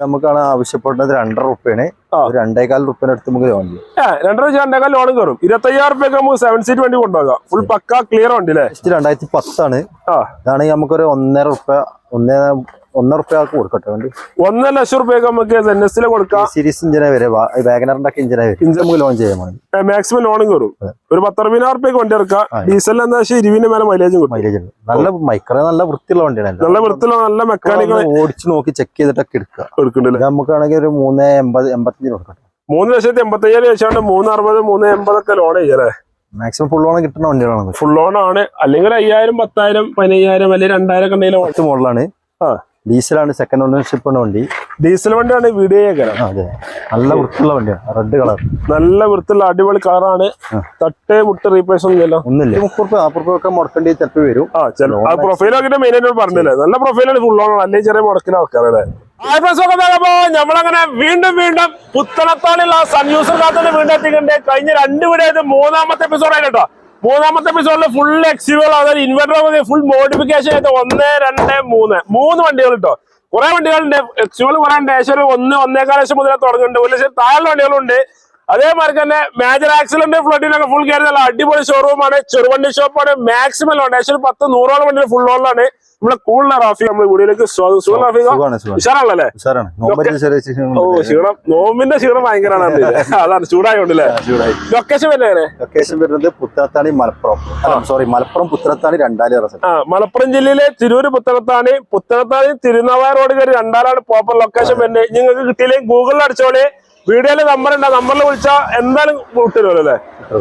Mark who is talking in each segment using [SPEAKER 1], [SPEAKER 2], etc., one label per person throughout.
[SPEAKER 1] നമുക്കാണ് ആവശ്യപ്പെടുന്നത് രണ്ടര റുപ്യാണ് രണ്ടേകാൽ റുപ്യന്റെ അടുത്ത് നമുക്ക് ലോൺ
[SPEAKER 2] രണ്ടര രണ്ടേക്കാൾ ലോൺ കയറും. ഇരുപത്തയ്യായിരം റുപ്യൊക്കെ നമുക്ക് സെവൻ സീറ്റ് വണ്ടി കൊണ്ടുപോകാം. ഫുൾ പക്ക ക്ലിയർ വണ്ടി അല്ലേ?
[SPEAKER 1] രണ്ടായിരത്തി പത്താണ്. ഇതാണെങ്കിൽ നമുക്കൊരു ഒന്നര റുപ്യ ഒന്നേ ഒന്നര റുപ്യക്ക് കൊടുക്കട്ടെ വേണ്ടി.
[SPEAKER 2] ഒന്നര ലക്ഷം റുപ്യൊക്കെ നമുക്ക് എൻ എസ് കൊടുക്കാം.
[SPEAKER 1] സീരീസ് ഇഞ്ചിനെ വരെ വാഗനറിന്റെ ഒക്കെ ഇഞ്ചിനെ വരെ. നമുക്ക് ലോൺ ചെയ്യാൻ
[SPEAKER 2] മാക്സിമം ലോണും കയറും. ഒരു പത്തറുപതിനായിരം റുപ്യൊക്കെ വണ്ടി ഇറക്കാം ഡീസൽ എന്താ വെച്ചാൽ ഇരുവിന് മേലെ മൈലേജ്
[SPEAKER 1] മൈലേജ് ഉണ്ട്. നല്ല മൈക്ര നല്ല വൃത്തിയുള്ള വണ്ടിയാണ്
[SPEAKER 2] നല്ല വൃത്തിയുള്ള നല്ല മെക്കാനിക്കൽ
[SPEAKER 1] ഓടിച്ച് നോക്കി ചെക്ക് ചെയ്തിട്ടൊക്കെ എടുക്കുക.
[SPEAKER 2] എടുക്കുന്നുണ്ടല്ലേ
[SPEAKER 1] ഇത് നമുക്കാണെങ്കിൽ ഒരു മൂന്ന് എൺപത് എൺപത്തഞ്ചിന് കൊടുക്കട്ടെ.
[SPEAKER 2] മൂന്ന് ലക്ഷത്തി എൺപത്തയ്യായിരം വെച്ചാണ്ട് മൂന്ന് അറുപത് മൂന്ന് എൺപതൊക്കെ ലോൺ ചെയ്യല്ലേ
[SPEAKER 1] മാക്സിമം ഫുൾ ലോൺ കിട്ടുന്ന വണ്ടികളാണ്.
[SPEAKER 2] ഫുൾ ലോൺ ആണ്. അല്ലെങ്കിൽ അയ്യായിരം പത്തായിരം പതിനയ്യായിരം അല്ലെങ്കിൽ രണ്ടായിരം ഒക്കെ ഉണ്ടെങ്കിലും
[SPEAKER 1] മോഡലാണ്
[SPEAKER 2] ആ.
[SPEAKER 1] ഡീസലാണ് സെക്കൻഡ് ഓണർഷിപ്പ് ഉള്ള വണ്ടി.
[SPEAKER 2] ഡീസൽ വണ്ടിയാണ്
[SPEAKER 1] വിടിയേക്കര അതെ. നല്ല വൃത്തിയുള്ള വണ്ടിയാണ്. റെഡ് കളർ
[SPEAKER 2] നല്ല വൃത്തിയുള്ള അടിപൊളി കളറാണ് തട്ട് മുട്ട് റീപ്ലേസ് ഒന്നും ഇല്ല
[SPEAKER 1] ഒന്നുമില്ല. മുപ്പത് നാൽപ്പത് റുപ്യ ഒക്കെ മുടക്കേണ്ടി ചിലപ്പോൾ വരും.
[SPEAKER 2] ആ ചില ആ മെയിൻ ആയിട്ട് പറഞ്ഞില്ലേ? നല്ല പ്രൊഫൈലാണ് ഫുൾ ഓൺ അല്ലെങ്കിൽ ചെറിയ മുടക്കിന് ആൾക്കാരല്ലേ അപ്പോ നമ്മളങ്ങനെ വീണ്ടും വീണ്ടും പുത്തനത്താളിലുള്ള സൺ യൂസർ കാത്തന്നെ വീണ്ടും എത്തിക്കണ്ടേ കഴിഞ്ഞ രണ്ട് വീഡിയോ മൂന്നാമത്തെ എപ്പിസോഡ് ആയിട്ടോ. മൂന്നാമത്തെ എപ്പിസോഡിൽ ഫുൾ എക്സിബിൾ അതായത് ഇൻവെർട്ടർ ഫുൾ മോഡിഫിക്കേഷൻ ആയിട്ട് ഒന്ന് രണ്ട് മൂന്ന്. മൂന്ന് വണ്ടികൾ കേട്ടോ കുറെ വണ്ടികളുണ്ട്. എക്സിബിൾ കുറെ ഉണ്ട്. ഏശ്വരം ഒന്ന് ഒന്നേക്കാൽ ലക്ഷം മുതലേ തുടങ്ങുന്നുണ്ട്. ഒരു ലക്ഷം താഴെ വണ്ടികളുണ്ട് അതേമാതിരി തന്നെ മേജർ ആക്സിഡന്റ് ഫ്ലഡിനൊക്കെ ഫുൾ കയറി നല്ല അടിപൊളി ഷോറൂമാണ് ചെറുവണ്ടി ഷോപ്പാണ് മാക്സിമം ലോൺ ഏശ്വരം പത്ത് നൂറോളം വണ്ടികൾ ഫുൾ ലോണിലാണ് നമ്മളെ കൂടുതൽ റാഫി നമ്മുടെ വീഡിയോയിലേക്ക് സ്വാഗതം. സുഖം
[SPEAKER 1] റാഫി
[SPEAKER 2] ഉഷാറാണല്ലേ? ഓ ക്ഷീണം നോമ്പിന്റെ ക്ഷീണം ഭയങ്കരമാണ് അതാണ് ചൂടായോണ്ടല്ലേ?
[SPEAKER 1] ചൂടായി.
[SPEAKER 2] ലൊക്കേഷൻ വരുന്നേ
[SPEAKER 1] ലൊക്കേഷൻ വരുന്നത് പുത്തനത്താണി മലപ്പുറം. സോറി മലപ്പുറം പുത്തനത്താണി
[SPEAKER 2] ആ മലപ്പുറം ജില്ലയിലെ തിരൂര് പുത്തനത്താണി പുത്തനത്താണി തിരുനാവായ റോഡ് കയറി രണ്ടാലാണ് പോപ്പർ ലൊക്കേഷൻ വരുന്നത്. നിങ്ങൾക്ക് കിട്ടിയില്ലെങ്കിൽ ഗൂഗിളിൽ അടിച്ചോളി. വീഡിയോയിലെ നമ്പർ ഉണ്ട് നമ്പറിൽ വിളിച്ചാൽ എന്തായാലും കിട്ടുമല്ലോ അല്ലേ?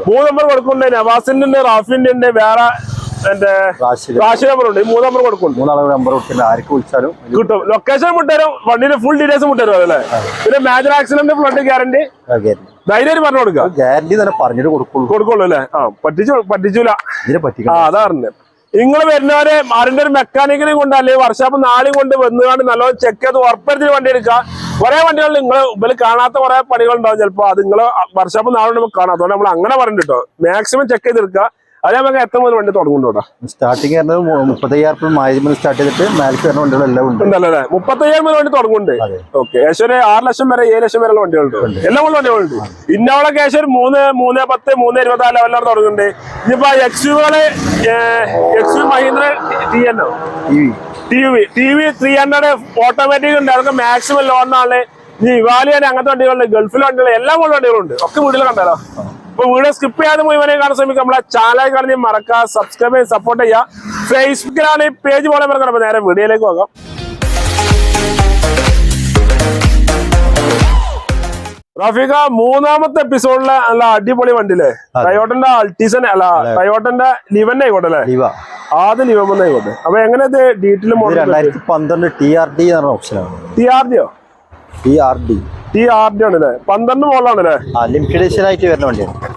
[SPEAKER 2] മൂന്ന് നമ്പർ കൊടുക്കുന്നുണ്ട്. നവാസിന്റെ ഉണ്ട് റാഫിന്റെ ഉണ്ട് വേറെ എന്റെ റാഷി നമ്പർ ഉണ്ട് മൂന്ന് നമ്പർ കൊടുക്കും
[SPEAKER 1] മൂന്നാളെ നമ്പർ കൊടുത്തില്ല ആർക്ക് വിളിച്ചാലും
[SPEAKER 2] കിട്ടും. ലൊക്കേഷൻ വിട്ടുതരും വണ്ടിന്റെ ഫുൾ ഡീറ്റെയിൽസ് വിട്ടുതരും അല്ലേ? പിന്നെ മേജർ ആക്സിഡന്റ് ഫ്ലഡ് ഗ്യാരണ്ടി ധൈര്യം പറഞ്ഞു കൊടുക്കുക.
[SPEAKER 1] ഗ്യാരണ്ടി തന്നെ പറഞ്ഞിട്ട് കൊടുക്കുള്ളൂ.
[SPEAKER 2] കൊടുക്കുള്ളൂ അല്ലേ? ആ പറ്റിച്ചു പറ്റിച്ചൂല.
[SPEAKER 1] ഇതിനെ
[SPEAKER 2] ആ അതാ പറഞ്ഞത്. നിങ്ങൾ വരുന്നവരെ അതിന്റെ ഒരു മെക്കാനിക്കിനെ കൊണ്ട് അല്ലെങ്കിൽ വർഷാപ്പ് നാളെയും കൊണ്ട് വന്നുകൊണ്ട് നല്ലോണം ചെക്ക് ചെയ്ത് ഉറപ്പരുത്തി വണ്ടി എടുക്കുക. കുറെ വണ്ടികൾ നിങ്ങൾ ഇവർ കാണാത്ത കുറെ പണികൾ ഉണ്ടാവും ചിലപ്പോ. അത് നിങ്ങൾ വർഷാപ്പ് നാളെ നമുക്ക് കാണാം. അതുകൊണ്ട് നമ്മൾ അങ്ങനെ പറഞ്ഞിട്ടോ മാക്സിമം ചെക്ക് ചെയ്തെടുക്കുക. അത് നമുക്ക് എത്ര മുതൽ വണ്ടി തുടങ്ങുന്നുണ്ടോ
[SPEAKER 1] മുപ്പത്തയ്യായിരം സ്റ്റാർട്ട് ചെയ്തിട്ട് മേലേക്ക് വരുന്ന വണ്ടികളെല്ലാം ഉണ്ട്.
[SPEAKER 2] ഉണ്ടല്ലേ മുപ്പത്തയ്യായിരം മുതൽ വണ്ടി തുടങ്ങുന്നുണ്ട്. ഓക്കെ. ഏകദേശം ഒരു ആറ് ലക്ഷം വരെ ഏഴ് ലക്ഷം വരെയുള്ള വണ്ടികളുണ്ട്. എല്ലാം ഉള്ള വണ്ടികളുണ്ട്. ഇന്നോളൊക്കെ ഏകദേശം ഒരു മൂന്ന് മൂന്ന് പത്ത് മൂന്ന് ഇരുപത്തിനാല് ലെവലിലാണ് തുടങ്ങുന്നുണ്ട്. ഇനിയിപ്പോ എക്സ് എക്സ്യു മഹീന്ദ്ര ടി എന്നോ
[SPEAKER 1] T V
[SPEAKER 2] T V T V three hundred automatic ഉണ്ട്. അതൊക്കെ മാക്സിമം ലോണാണ് ഈ ഇവാലിയാണ് അങ്ങനത്തെ വണ്ടികളുണ്ട്. ഗൾഫിലെ വണ്ടികൾ എല്ലാ ഉള്ള വണ്ടികളുണ്ട്. ഒക്കെ വീട്ടിൽ കണ്ടാലോ? അപ്പൊ വീഡിയോ സ്കിപ്പ് ചെയ്യാതെ മുഴുവനെ കാണാൻ ശ്രമിക്കും നമ്മളെ ചാനൽ കാണി മറക്കുക സബ്സ്ക്രൈബ് ചെയ്ത് സപ്പോർട്ട് ചെയ്യുക. ഫേസ്ബുക്കിലാണ് ഈ പേജ് പോലെ മറക്കണം അപ്പൊ നേരെ വീഡിയോയിലേക്ക് പോകാം. റഫീഖ മൂന്നാമത്തെ എപ്പിസോഡിലെ നല്ല അടിപൊളി വണ്ടിയില്ലേ. ടയോട്ടന്റെ അൾട്ടീസൻ അല്ല ടയോട്ടന്റെ ലിവൻ ആയിക്കോട്ടെ അല്ലേ? ആദ്യം ലിവൻ വന്ന് ആയിക്കോട്ടെ. അപ്പൊ എങ്ങനെ ഇത് ഡീറ്റെയിൽ മോഡൽ
[SPEAKER 1] രണ്ടായിരത്തി പന്ത്രണ്ട് ടി ആർ ഡി എന്ന് പറഞ്ഞ ഓപ്ഷനാണ്
[SPEAKER 2] T R deo
[SPEAKER 1] T R D
[SPEAKER 2] T R D ആണല്ലേ? പന്ത്രണ്ട് മോഡലാണ്
[SPEAKER 1] അല്ലേ ലിമിറ്റഡ് ആയിട്ട് വരുന്ന വണ്ടിയാണ്.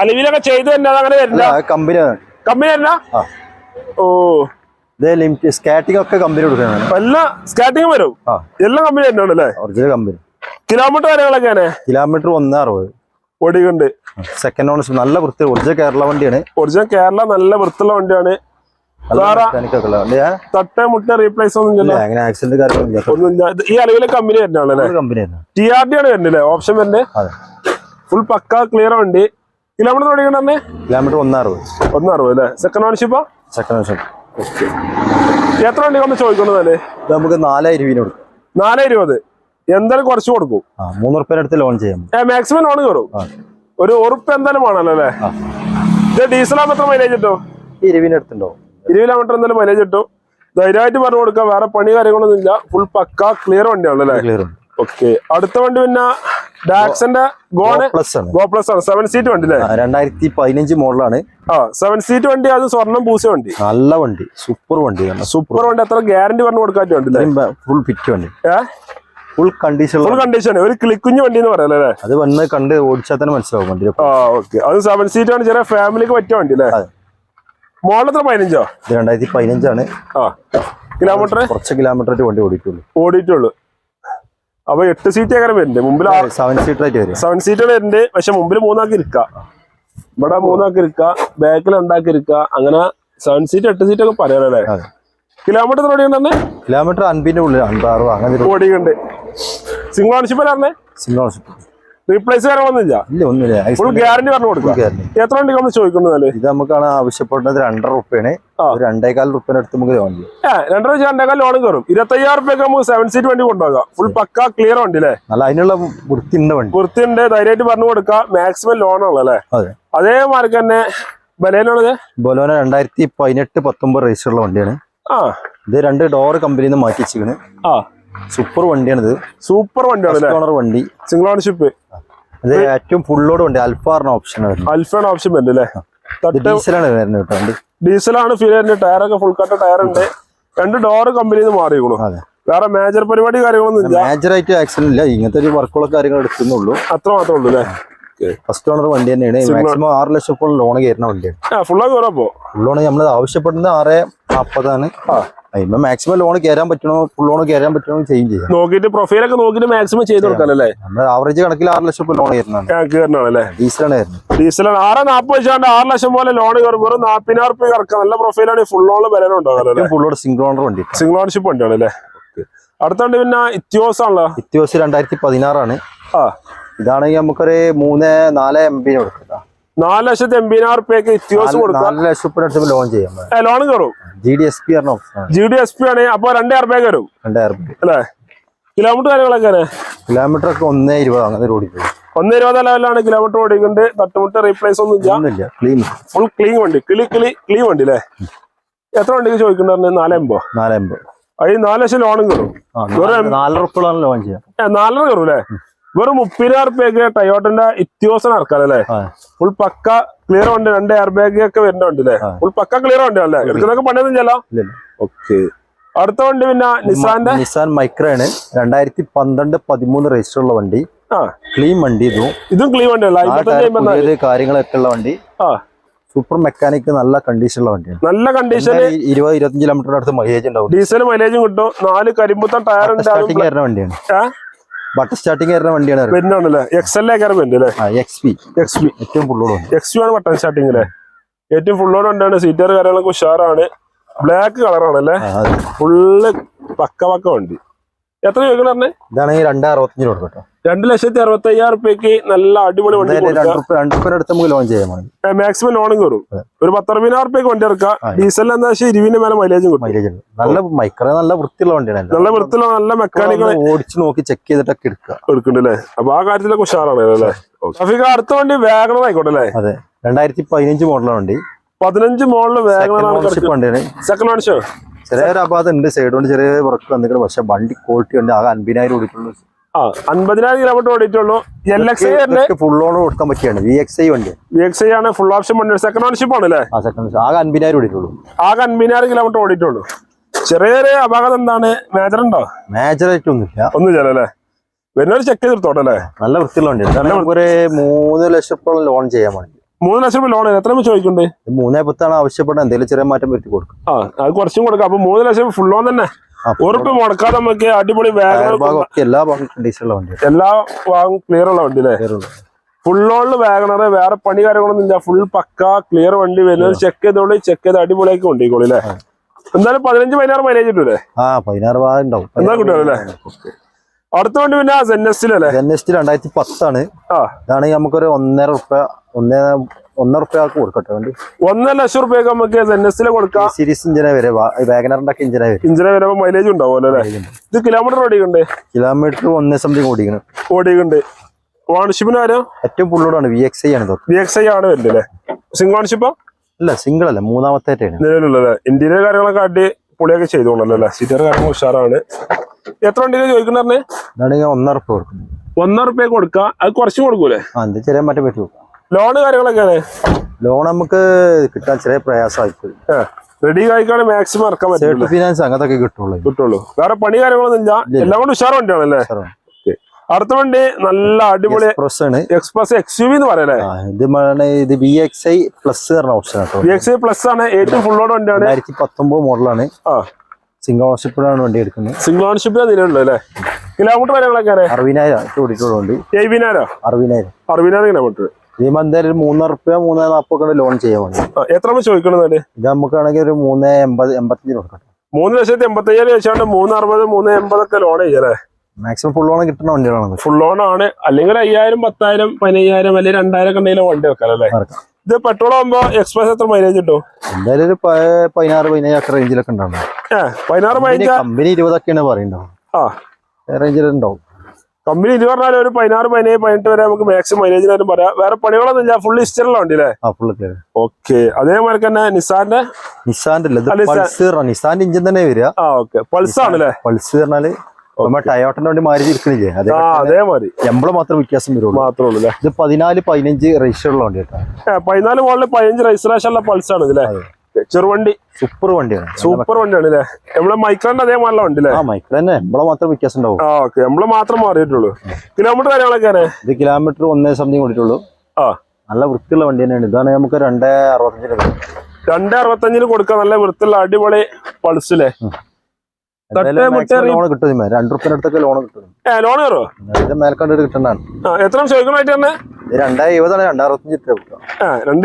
[SPEAKER 2] അലുവിലൊക്കെ ചെയ്ത് തന്നെ അങ്ങനെ വരില്ല
[SPEAKER 1] കമ്പനി
[SPEAKER 2] കമ്പനി വരില്ല ഓ.
[SPEAKER 1] സ്കാറ്റിംഗ് ഒക്കെ കമ്പനി കൊടുക്കുന്നതാണ്
[SPEAKER 2] എല്ലാം വരും? എല്ലാം കമ്പനി തന്നെയാണല്ലേ
[SPEAKER 1] ഒറിജിനൽ കമ്പനി.
[SPEAKER 2] കിലോമീറ്റർ കാര്യങ്ങളൊക്കെയാണ്
[SPEAKER 1] കിലോമീറ്റർ ഒന്ന് അറുപത്.
[SPEAKER 2] ഓടിക്കുന്നുണ്ട്
[SPEAKER 1] സെക്കൻഡ് ഓണർഷിപ്പ് നല്ല വൃത്തി. ഒറിജിനൽ കേരള വണ്ടിയാണ്.
[SPEAKER 2] ഒറിജിനൽ കേരള നല്ല വൃത്തിയുള്ള വണ്ടിയാണ്. തട്ട മുട്ട റീപ്ലേസ് ഒന്നും
[SPEAKER 1] അങ്ങനെ ആക്സിഡന്റ്
[SPEAKER 2] ഒന്നും ഈ അലവിലെ കമ്പനി തന്നെയാണല്ലേ
[SPEAKER 1] കമ്പനി
[SPEAKER 2] ടി ആർ ഡി ആണ് വരുന്നില്ലേ ഓപ്ഷൻ വരുന്നത്? ഫുൾ പക്ക ക്ലിയർ വണ്ടി. കിലോമീറ്റർ ഓടിക്കണേ
[SPEAKER 1] കിലോമീറ്റർ ഒന്ന് അറുപത്
[SPEAKER 2] ഒന്ന് അറുപത് അല്ലേ സെക്കൻഡ് ഓണർഷിപ്പ്
[SPEAKER 1] സെക്കൻഡ് ഓണർഷിപ്പ്
[SPEAKER 2] എത്ര വണ്ടി കൊണ്ട് ചോദിക്കുന്നത്
[SPEAKER 1] അല്ലേ നമുക്ക് നാലായിരം രൂപ കൊടുക്കും.
[SPEAKER 2] നാലായിരം രൂപ എന്തായാലും കുറച്ച് കൊടുക്കും.
[SPEAKER 1] മൂന്ന് റുപ്യ അടുത്ത് ലോൺ ചെയ്യാം.
[SPEAKER 2] മാക്സിമം ലോൺ കയറും. ഒരു ഉറുപ്പ് എന്തായാലും വേണമല്ലോ അല്ലേ? ഇത് ഡീസലാകുമ്പോൾ എത്ര മൈലേജ് കിട്ടും?
[SPEAKER 1] ഈ ഇരുപതിന് അടുത്തുണ്ടോ
[SPEAKER 2] ഇരുപത് കിലോമീറ്റർ എന്തായാലും മൈലേജ് കിട്ടും. ധൈര്യമായിട്ട് പറഞ്ഞു കൊടുക്കാം. വേറെ പണി കാര്യങ്ങളൊന്നും ഇല്ല. ഫുൾ പക്ക ക്ലിയർ വണ്ടിയാണല്ലോ അല്ലേ? ഓക്കെ അടുത്ത വണ്ടി പിന്നെ ഡാക്സന്റെ ഗോണ് ഗോ പ്ലസ് ആണ്. സെവൻ സീറ്റ് വണ്ടി അല്ലേ
[SPEAKER 1] രണ്ടായിരത്തി പതിനഞ്ച് മോഡലാണ്.
[SPEAKER 2] ആ സെവൻ സീറ്റ് വണ്ടി അത് സ്വർണം പൂസ വണ്ടി.
[SPEAKER 1] നല്ല വണ്ടി. സൂപ്പർ വണ്ടി
[SPEAKER 2] സൂപ്പർ വണ്ടി അത്ര ഗ്യാരണ്ടി പറഞ്ഞു കൊടുക്കാൻ വണ്ടി
[SPEAKER 1] ഫുൾ ഫിറ്റ് വണ്ടി. ഫുൾ കണ്ടീഷൻ
[SPEAKER 2] ഫുൾ കണ്ടീഷൻ ഒരു ക്ലിക്കുഞ്ഞ് വണ്ടി എന്ന് പറയാം അല്ലേ
[SPEAKER 1] അത് വന്ന് കണ്ട് ഓടിച്ചാൽ തന്നെ മനസ്സിലാവും വണ്ടി
[SPEAKER 2] ആ ഓക്കെ അത് സെവൻ സീറ്റ് ആണ്. ചെറിയ ഫാമിലിക്ക് പറ്റിയ വണ്ടി അല്ലേ. മോഡൽ എത്ര പതിനഞ്ചോ?
[SPEAKER 1] രണ്ടായിരത്തി പതിനഞ്ചാണ്
[SPEAKER 2] ആ. കിലോമീറ്റർ
[SPEAKER 1] കുറച്ച് കിലോമീറ്റർ വണ്ടി ഓടിയിട്ടുള്ളൂ.
[SPEAKER 2] ഓടിയിട്ടുള്ളൂ. അപ്പൊ എട്ട് സീറ്റ് അങ്ങനെ വരുന്നുണ്ട് മുമ്പിൽ
[SPEAKER 1] സെവൻ ആയിട്ട് വരും
[SPEAKER 2] സെവൻ സീറ്റർ വരുന്നുണ്ട് പക്ഷെ മുമ്പിൽ മൂന്നാക്കി ഇരിക്ക. ഇവിടെ മൂന്നാക്കി ഇരിക്ക ബാക്കിൽ ഉണ്ടാക്കി ഇരിക്ക. അങ്ങനെ സെവൻ സീറ്റ് എട്ട് സീറ്റ് ഒക്കെ പറയാനല്ലേ കിലോമീറ്റർ എത്ര
[SPEAKER 1] കിലോമീറ്റർ അൻപിന്റെ ഉള്ളിൽ അൻപാറ് അങ്ങനെ ഒരു
[SPEAKER 2] ഓടിയുണ്ട് സിംഗിൾ ഓണർഷിപ്പ് പറഞ്ഞേ
[SPEAKER 1] സിംഗിൾ
[SPEAKER 2] റീപ്ലേസ് കാര്യങ്ങളൊന്നുമില്ല
[SPEAKER 1] ഇല്ല ഒന്നുമില്ല.
[SPEAKER 2] ഫുൾ ഗ്യാരണ്ടി പറഞ്ഞു കൊടുക്കുക. എത്ര വണ്ടി നമ്മൾ ചോദിക്കുന്നത്
[SPEAKER 1] ഇത് നമുക്കാണ് ആവശ്യപ്പെടുന്നത് രണ്ടര റുപ്യാണ് രണ്ടേകാൽ റുപ്യന്റെ അടുത്ത് നമുക്ക് ലോൺ
[SPEAKER 2] രണ്ടര രണ്ടേക്കാൾ ലോൺ കയറും. ഇരുപത്തയ്യായിരം റുപ്യൊക്കെ നമുക്ക് സെവൻ സീറ്റ് വണ്ടി കൊണ്ടുപോകാം. ഫുൾ പക്ക ക്ലിയർ വണ്ടി അല്ലേ?
[SPEAKER 1] അല്ല അതിനുള്ള വൃത്തിയുണ്ട് വണ്ടി.
[SPEAKER 2] വൃത്തിയുണ്ട് ധൈര്യമായിട്ട് പറഞ്ഞു കൊടുക്കാം മാക്സിമം ലോൺ ഉള്ളല്ലേ
[SPEAKER 1] അതെ.
[SPEAKER 2] അതേ മാർക്ക് തന്നെ ബലേനുള്ളത്
[SPEAKER 1] ബലോന രണ്ടായിരത്തി പതിനെട്ട് പത്തൊമ്പത് രജിസ്റ്ററുള്ള വണ്ടിയാണ്.
[SPEAKER 2] ആ.
[SPEAKER 1] ഇത് രണ്ട് ഡോർ കമ്പനിയിൽ നിന്ന് മാറ്റി വെച്ചിരിക്കുന്നത്
[SPEAKER 2] ആ.
[SPEAKER 1] സൂപ്പർ വണ്ടിയാണിത്.
[SPEAKER 2] സൂപ്പർ വണ്ടിയാണ്
[SPEAKER 1] ഓണർ വണ്ടി.
[SPEAKER 2] സിംഗിൾ ഓണർഷിപ്പ്
[SPEAKER 1] ഇത് ഏറ്റവും ഫുള്ളോട് വണ്ടി. അൽഫാറിന് ഓപ്ഷൻ അൽഫാറിന്
[SPEAKER 2] അൽഫാണ് ഓപ്ഷൻ വരുന്നത് അല്ലേ?
[SPEAKER 1] ഡീസലാണ് വരുന്നത് കേട്ടോ വണ്ടി.
[SPEAKER 2] ഡീസലാണ് ഫീൽ ചെയ്യുന്നത്. ടയറൊക്കെ ഫുൾ കട്ട ടയർ ഉണ്ട്. രണ്ട് ഡോർ കമ്പനിയിൽ നിന്ന്
[SPEAKER 1] അതെ.
[SPEAKER 2] വേറെ മേജർ പരിപാടി കാര്യങ്ങളൊന്നും ഇല്ല.
[SPEAKER 1] മേജറായിട്ട് ആക്സിഡന്റ് ഇല്ല. ഇങ്ങനത്തെ ഒരു വർക്കുള്ള കാര്യങ്ങൾ എടുക്കുന്നുള്ളൂ.
[SPEAKER 2] അത്ര മാത്രമേ ഉള്ളൂ അല്ലേ?
[SPEAKER 1] ഫസ്റ്റ് ഓണർ വണ്ടി തന്നെയാണ്. മാക്സിമം ആറ് ലക്ഷം ഫുൾ ലോൺ കയറുന്ന വണ്ടിയാണ്.
[SPEAKER 2] ഫുൾ ഫുള്ളാ കയറപ്പോ
[SPEAKER 1] ലോൺ നമ്മൾ ആവശ്യപ്പെടുന്നത് ആറ് നാൽപ്പതാണ് അതിന് മാക്സിമം ലോൺ കയറാൻ പറ്റണോ? ഫുൾ ലോൺ കയറാൻ പറ്റണോ? ചെയ്യും ചെയ്യാം.
[SPEAKER 2] നോക്കിയിട്ട് പ്രൊഫൈലൊക്കെ നോക്കിയിട്ട് മാക്സിമം ചെയ്ത് കൊടുക്കാനല്ലേ
[SPEAKER 1] നമ്മൾ ആവറേജ് കണക്കിൽ ആറ് ലക്ഷം ലോൺ കയറുന്നതാണ് ഡീസലാണ്
[SPEAKER 2] ഡീസലാണ് ആറ് നാൽപ്പത് വെച്ചാണ്ട് ആറ് ലക്ഷം പോലെ ലോൺ കയറും വെറും നാൽപ്പതിനായിരം റുപ്യ കറക്കാം നല്ല പ്രൊഫൈലാണ് ഫുൾ ലോൺ വില ഉണ്ടാകാനല്ലേ
[SPEAKER 1] ഫുൾ ഫുള്ളോട് സിംഗിൾ ഓണർ വണ്ടി
[SPEAKER 2] സിംഗിൾ ഓണർഷിപ്പ് വണ്ടിയാണ് അല്ലേ അടുത്തോണ്ട് പിന്നെ ഇത്യോസ് ആണല്ലോ?
[SPEAKER 1] ഇത്യോസ് രണ്ടായിരത്തി പതിനാറാണ്.
[SPEAKER 2] ആ.
[SPEAKER 1] ഇതാണെങ്കിൽ നമുക്കൊരു മൂന്ന് നാല് എം ബിന് കൊടുക്കാം.
[SPEAKER 2] നാല് ലക്ഷത്തി എൺപതിനായിരം റുപ്യക്ക് ഇത്യോസ് കൊടുക്കാം
[SPEAKER 1] ലക്ഷം ലോൺ ചെയ്യാം.
[SPEAKER 2] ലോൺ കയറും.
[SPEAKER 1] G D S P
[SPEAKER 2] G D S P ആണ്. അപ്പൊ രണ്ടായിരം റുപ്യ കയറും.
[SPEAKER 1] രണ്ടായിരം റുപ്യ
[SPEAKER 2] അല്ലേ? കിലോമീറ്റർ കാര്യങ്ങളൊക്കെ
[SPEAKER 1] കിലോമീറ്റർ ഒക്കെ ഒന്നേ ഇരുപത് അങ്ങനെ ഓടിക്കും
[SPEAKER 2] ഒന്ന് ഇരുപത് ലെവലാണ് കിലോമീറ്റർ ഓടിക്കുന്നുണ്ട്. തട്ടുമുട്ട് റീപ്ലേസ് ഒന്നും ഇല്ല.
[SPEAKER 1] ക്ലീൻ
[SPEAKER 2] ഫുൾ ക്ലീൻ വണ്ടി. കിളി കിളി ക്ലീൻ വണ്ടി അല്ലേ? എത്ര വണ്ടിക്ക് ചോദിക്കുന്നുണ്ട് നാലെമ്പോ
[SPEAKER 1] നാലമ്പോ
[SPEAKER 2] അത് നാല് ലക്ഷം ലോണും കയറും.
[SPEAKER 1] നാലര
[SPEAKER 2] കയറും അല്ലേ? വെറും മുപ്പതിനായിരം റുപ്യക്ക് ടയോട്ടന്റെ ഇത്യോസന
[SPEAKER 1] ഇറക്കാനല്ലേ?
[SPEAKER 2] ഫുൾ പക്ക ക്ലിയർ വണ്ടി രണ്ട് എയർ ബാഗ് ഒക്കെ വരുന്ന വണ്ടി അല്ലേ ഫുൾ പക്ക ക്ലിയർ വണ്ടിയാണല്ലേ? എടുക്കുന്നൊക്കെ പണിയൊന്നും ചെല്ലാം ഓക്കെ അടുത്ത വണ്ടി പിന്നെ നിസാന്റെ?
[SPEAKER 1] നിസാൻ മൈക്രോ ആണ്. രണ്ടായിരത്തി പന്ത്രണ്ട് പതിമൂന്ന് രജിസ്റ്റർ ഉള്ള വണ്ടി.
[SPEAKER 2] ആ.
[SPEAKER 1] ക്ലീൻ വണ്ടി ഇതും.
[SPEAKER 2] ഇതും ക്ലീൻ
[SPEAKER 1] പുതിയത് കാര്യങ്ങളൊക്കെ ഉള്ള വണ്ടി.
[SPEAKER 2] ആ.
[SPEAKER 1] സൂപ്പർ മെക്കാനിക് നല്ല കണ്ടീഷൻ ഉള്ള വണ്ടിയാണ്.
[SPEAKER 2] നല്ല കണ്ടീഷൻ
[SPEAKER 1] ഇരുപത് ഇരുപത്തഞ്ച് കിലോമീറ്റർ അടുത്ത് മൈലേജ് ഉണ്ടാവും.
[SPEAKER 2] ഡീസൽ മൈലേജും കിട്ടും. നാല് കരിമ്പുത്തൻ ടയർ
[SPEAKER 1] വരുന്ന വണ്ടിയാണ്. ബട്ടർ സ്റ്റാർട്ടിംഗ് വരുന്ന വണ്ടിയാണ്
[SPEAKER 2] വരുന്നുണ്ടല്ലേ എക്സ് എൽ ആക്കാരം പെന്റ് അല്ലേ?
[SPEAKER 1] എക്സ് പി
[SPEAKER 2] എക്സ് പി
[SPEAKER 1] ഏറ്റവും ഫുള്ളോട്
[SPEAKER 2] എക്സ് പി ആണ് ബട്ടൺ സ്റ്റാർട്ടിംഗ് അല്ലേ ഏറ്റവും ഫുള്ളോട് ഉണ്ടാണ് സീറ്റർ കാര്യങ്ങളൊക്കെ ഉഷാറാണ്. ബ്ലാക്ക് കളറാണ് അല്ലേ?
[SPEAKER 1] ആ, അതെ.
[SPEAKER 2] ഫുള്ള് പക്ക പക്ക വണ്ടി. എത്ര രൂപ പറഞ്ഞേ?
[SPEAKER 1] ഇതാണെങ്കിൽ രണ്ട് രൂപ കൊടുക്കട്ടോ
[SPEAKER 2] രണ്ട് ലക്ഷത്തി അറുപത്തി അയ്യായിരം റുപ്യക്ക് നല്ല അടിപൊളി വണ്ടി
[SPEAKER 1] അടുത്ത് നമുക്ക് ലോൺ ചെയ്യാം
[SPEAKER 2] മാക്സിമം ലോണും കയറും ഒരു പത്തറുപതിനായിരം റുപ്യക്ക് വണ്ടി ഇറക്കാം
[SPEAKER 1] ഡീസൽ
[SPEAKER 2] ഡീസലിന് എന്താ വെച്ചാൽ ഇരുവിന്റെ മേലെ മൈലേജും കിട്ടും.
[SPEAKER 1] നല്ല മൈക്രോ നല്ല വൃത്തിയുള്ള വണ്ടിയാണ്
[SPEAKER 2] നല്ല വൃത്തിയുള്ള നല്ല മെക്കാനിക്കൽ
[SPEAKER 1] ഓടിച്ച് നോക്കി ചെക്ക് ചെയ്തിട്ടൊക്കെ എടുക്കുക.
[SPEAKER 2] എടുക്കണ്ടല്ലേ? അപ്പൊ ആ കാര്യത്തിലൊക്കെ ഉഷാറാണ് അല്ലേ? അടുത്ത വണ്ടി വാഗണർ ആയിക്കോട്ടെ അല്ലേ?
[SPEAKER 1] അതെ. രണ്ടായിരത്തി പതിനഞ്ച് മോഡലാണ് വണ്ടി.
[SPEAKER 2] പതിനഞ്ച്
[SPEAKER 1] മോഡൽ വണ്ടിയാണ്.
[SPEAKER 2] സെക്കൻഡ് ഓൺഷോ
[SPEAKER 1] ചെറിയൊരു അപാധം ഉണ്ട്. സൈഡ് കൊണ്ട് ചെറിയ വർക്ക് വന്നിട്ട് പക്ഷെ വണ്ടി ക്വാളിറ്റി ഉണ്ട്. ആകെ അൻപതിനായിരം കൊടുക്കുള്ളൂ
[SPEAKER 2] ആ അൻപതിനായിരം kilometre ഓടിയിട്ടുള്ളൂ. L X I
[SPEAKER 1] full on കൊടുക്കാൻ പറ്റിയാണ്. വി എക്സ് ഐ വണ്ടി.
[SPEAKER 2] വി എക്സ് ഐ ആണ് ഫുൾ ഓപ്ഷൻ വണ്ടി. സെക്കൻഡ് ഓൺഷിപ്പ് ആണ് അല്ലേ?
[SPEAKER 1] ആ സെക്കൻഡ് ആകെ അൻപതിനായിരം ഓടിയിട്ടുള്ളൂ.
[SPEAKER 2] ആകെ അൻപതിനായിരം കിലോമീറ്റർ ഓടിയിട്ടുള്ളൂ. ചെറിയ ചെറിയ അപകടം എന്താണ്? മേജർ ഉണ്ടോ?
[SPEAKER 1] മേജർ ആയിട്ട് ഒന്നുമില്ല.
[SPEAKER 2] ഒന്നും ചില അല്ലേ? വരുന്നവർ ചെക്ക് ചെയ്തിട്ടോട്ടെ അല്ലേ?
[SPEAKER 1] നല്ല വൃത്തിയുള്ള നമുക്കൊരു മൂന്ന് ലക്ഷത്തോളം ലോൺ ചെയ്യാൻ വേണ്ടി.
[SPEAKER 2] മൂന്ന് ലക്ഷം രൂപ ലോൺ എത്ര
[SPEAKER 1] ചോദിക്കുന്നുണ്ട്? മൂന്നേ പത്താണ് ആവശ്യപ്പെട്ട എന്തെങ്കിലും ചെറിയ മാറ്റം വരുത്തി കൊടുക്കും.
[SPEAKER 2] ആ അത് കുറച്ചും കൊടുക്കാം. അപ്പൊ മൂന്ന് ലക്ഷം ഫുൾ ലോൺ തന്നെ. ഉറപ്പ് മുടക്കാതെ നമുക്ക് അടിപൊളി
[SPEAKER 1] ഭാഗം എല്ലാ ഭാഗം
[SPEAKER 2] എല്ലാ വാങ്ങും ക്ലിയർ ഉള്ള വണ്ടി അല്ലേ? ഫുള്ളോളിൽ വാഗണർ വേറെ പണി കാര്യങ്ങളൊന്നും ഇല്ല. ഫുൾ പക്ക ക്ലിയർ വണ്ടി വരുന്നത് ചെക്ക് ചെയ്തോളി ചെക്ക് ചെയ്ത് അടിപൊളിയാക്കി കൊണ്ടിരിക്കും അല്ലേ? എന്തായാലും പതിനഞ്ച് പതിനാറ് മൈലേജ് കിട്ടൂലേ?
[SPEAKER 1] ആ പതിനാറ് ഭാഗം ഉണ്ടാവും
[SPEAKER 2] എന്നാ കിട്ടുമല്ലേ അടുത്ത വണ്ടി പിന്നെ സെന്നസ്റ്റിലല്ലേ
[SPEAKER 1] രണ്ടായിരത്തി പത്താണ്. ഇതാണെങ്കിൽ നമുക്കൊരു ഒന്നര റുപ്യ ഒന്നേ ഒന്നര റുപ്യക്ക് കൊടുക്കട്ടെ വണ്ടി?
[SPEAKER 2] ഒന്നര ലക്ഷം റുപ്യക്ക് നമുക്ക് സെന്നസ്റ്റിലെ കൊടുക്കാം.
[SPEAKER 1] സീരീസ് ഇഞ്ചിനെ വരെ വാഗനറിന്റെ ഒക്കെ ഇഞ്ചിനെ വരെ.
[SPEAKER 2] ഇഞ്ചിനെ വരുമ്പോ മൈലേജ് ഉണ്ടാവുമല്ലോ അല്ലേ? ഇത് കിലോമീറ്റർ ഓടിക്കണ്ടേ
[SPEAKER 1] കിലോമീറ്റർ ഒന്നേ സംതിങ് ഓടിക്കണം.
[SPEAKER 2] ഓടിക്കണ്ട് ഓണർഷിപ്പിന് ആരോ?
[SPEAKER 1] ഏറ്റവും പുള്ളോടാണ് വി എക്സ് ഐ ആണ്
[SPEAKER 2] വി എക്സ് ഐ ആണ് വരുന്നത് അല്ലേ? സിംഗിൾ ഓണർഷിപ്പോ
[SPEAKER 1] അല്ല സിംഗിൾ അല്ല മൂന്നാമത്തെ
[SPEAKER 2] നിലവിലുള്ള ഇന്റീരിയർ കാര്യങ്ങളൊക്കെ അടി പൊളിയൊക്കെ ചെയ്തോളല്ലോ അല്ലേ? സീറ്റർ കാര്യങ്ങൾ ഉഷാറാണ്. എത്ര വണ്ടിയിൽ ചോദിക്കണേ
[SPEAKER 1] ഒന്നര റുപ്യ കൊടുക്കും
[SPEAKER 2] ഒന്നര റുപ്യ കൊടുക്കാം. അത് കുറച്ച് കൊടുക്കൂലേ?
[SPEAKER 1] ആ എന്ത് ചെറിയ മറ്റേ പറ്റി
[SPEAKER 2] ലോണ് കാര്യങ്ങളൊക്കെയാണ്?
[SPEAKER 1] ലോൺ നമുക്ക് കിട്ടാൻ ചെറിയ പ്രയാസമായിപ്പോയി.
[SPEAKER 2] റെഡി ആയിക്കാണ് മാക്സിമം ഇറക്കാൻ
[SPEAKER 1] പറ്റും ഫിനാൻസ് അങ്ങനത്തെ കിട്ടുള്ളൂ.
[SPEAKER 2] കിട്ടുള്ളൂ. വേറെ പണി കാര്യങ്ങളൊന്നും ഇല്ല എല്ലാം കൊണ്ട് ഉഷാർ വണ്ടിയാണല്ലേ അടുത്ത വണ്ടി നല്ല അടിപൊളി
[SPEAKER 1] എക്സ്പ്രസ് ആണ്.
[SPEAKER 2] എക്സ്പ്രസ് എക്സ് യു എന്ന് പറയല്ലേ?
[SPEAKER 1] ഇത് ഇത് ബി എക്സ് ഐ പ്ലസ് പറഞ്ഞ option
[SPEAKER 2] B X I plus ആണ്. ഏറ്റവും ഫുൾ ലോഡ് വണ്ടിയാണ്.
[SPEAKER 1] രണ്ടായിരത്തി പത്തൊമ്പത് മോഡലാണ്
[SPEAKER 2] ആ.
[SPEAKER 1] സിംഗിൾ ഓണർഷിപ്പിലാണ് വണ്ടി എടുക്കുന്നത്.
[SPEAKER 2] സിംഗിൾ ഓണർഷിപ്പ് നിലവിലുള്ളത് അല്ലേ? കിലോമീറ്റർ കാര്യങ്ങളൊക്കെ
[SPEAKER 1] അറുപതിനായിരം ഓടിയിട്ടുള്ള അറുപതിനായിരം.
[SPEAKER 2] അറുപതിനായിരം കിലോമീറ്റർ.
[SPEAKER 1] ഇതിന് എന്തായാലും മൂന്നര റുപ്യ മൂന്നര നാപ്പൊക്കെ ലോൺ ചെയ്യാൻ വേണ്ടി.
[SPEAKER 2] എത്ര നമ്മൾ ചോദിക്കണമെന്നാൽ
[SPEAKER 1] ഇത് നമുക്കാണെങ്കിൽ ഒരു മൂന്ന് എൺപത് എൺപത്തഞ്ചിന് കൊടുക്കട്ടെ
[SPEAKER 2] മൂന്ന് ലക്ഷത്തി എൺപത്തി അയ്യായിരം വെച്ചാണ്ട് മൂന്ന് അറുപത് മൂന്ന് എൺപതൊക്കെ ലോൺ ചെയ്യല്ലേ
[SPEAKER 1] മാക്സിമം ഫുൾ ലോൺ കിട്ടുന്ന വണ്ടികളാണ്
[SPEAKER 2] ഫുൾ ലോൺ ആണ്. അല്ലെങ്കിൽ അയ്യായിരം പത്തായിരം പതിനയ്യായിരം അല്ലെങ്കിൽ രണ്ടായിരം കണ്ടെങ്കിലും വണ്ടി
[SPEAKER 1] വെക്കാറല്ലേ
[SPEAKER 2] ഇത് പെട്രോൾ ആകുമ്പോ എക്സ്പ്രസ് എത്ര മൈലേജ് കിട്ടും?
[SPEAKER 1] എന്തായാലും ഒരു പതിനാറ് പതിനേഴ് ഒക്കെ റേഞ്ചിലൊക്കെ ഉണ്ടാവും.
[SPEAKER 2] പതിനാറ് പതിനഞ്ച്
[SPEAKER 1] കമ്പനി ഇരുപതൊക്കെയാണ് പറയുന്നത്.
[SPEAKER 2] ആ.
[SPEAKER 1] റേഞ്ചിലുണ്ടാവും
[SPEAKER 2] കമ്പനി ഇത് പറഞ്ഞാൽ ഒരു പതിനാറ് പതിനേഴ് പതിനെട്ട് വരെ നമുക്ക് മാക്സിമം മൈലേജിനായിട്ടും പറയാം. വേറെ പണികളൊന്നും ഇല്ല. ഫുൾ ഹിസ്റ്ററിലുള്ള വണ്ടി അല്ലേ ഓക്കെ അതേമാതിരി തന്നെ നിസാന്റെ?
[SPEAKER 1] നിസാന്റെ നിസാന്റെ ഇഞ്ചിൻ തന്നെ വരിക.
[SPEAKER 2] ആ ഓക്കെ പൾസ് ആണല്ലേ?
[SPEAKER 1] പൾസ് പറഞ്ഞാൽ നമ്മ ടയോട്ടന്റെ വണ്ടി മാറി ഇരിക്കണില്ലേ അതെ
[SPEAKER 2] ആ അതേമാതിരി.
[SPEAKER 1] എംബ്ലം മാത്രം വ്യത്യാസം വരുള്ളൂ.
[SPEAKER 2] മാത്രമേ ഉള്ളൂ
[SPEAKER 1] ഇത് പതിനാല് പതിനഞ്ച് ഉള്ള വണ്ടി കേട്ടോ
[SPEAKER 2] പതിനാല് മോളിൽ പതിനഞ്ച് ഉള്ള പൾസ് ആണ് ഇതില്ലേ ചെറുവണ്ടി.
[SPEAKER 1] സൂപ്പർ വണ്ടിയാണ്.
[SPEAKER 2] സൂപ്പർ വണ്ടിയാണ് അല്ലേ നമ്മളെ മൈക്രോന്റെ മാറില്ല വണ്ടി അല്ലേ
[SPEAKER 1] മൈക്രോ തന്നെ നമ്മളെ മാത്രം വ്യത്യാസം ഉണ്ടാവും.
[SPEAKER 2] ആ ഓക്കെ. നമ്മൾ മാത്രം മാറിയിട്ടുള്ളൂ. കിലോമീറ്റർ കാര്യങ്ങളൊക്കെ
[SPEAKER 1] ഇത് കിലോമീറ്റർ ഒന്നേ സംതിങ് ഓടിയിട്ടുള്ളൂ.
[SPEAKER 2] ആ.
[SPEAKER 1] നല്ല വൃത്തിയുള്ള വണ്ടി തന്നെയാണ്. ഇതാണ് നമുക്ക് രണ്ടേ അറുപത്തഞ്ചിന്
[SPEAKER 2] രണ്ടേ അറുപത്തഞ്ചിന് കൊടുക്കാം നല്ല വൃത്തിയുള്ള അടിപൊളി പൾസിലെ
[SPEAKER 1] ലോൺ കിട്ടും. രണ്ട് അടുത്തൊക്കെ ലോൺ
[SPEAKER 2] ലോൺ കയറോ?
[SPEAKER 1] ഇത്
[SPEAKER 2] എത്ര ചോദിക്കണമായിട്ട് തന്നെ?
[SPEAKER 1] അറുപത്തഞ്ച്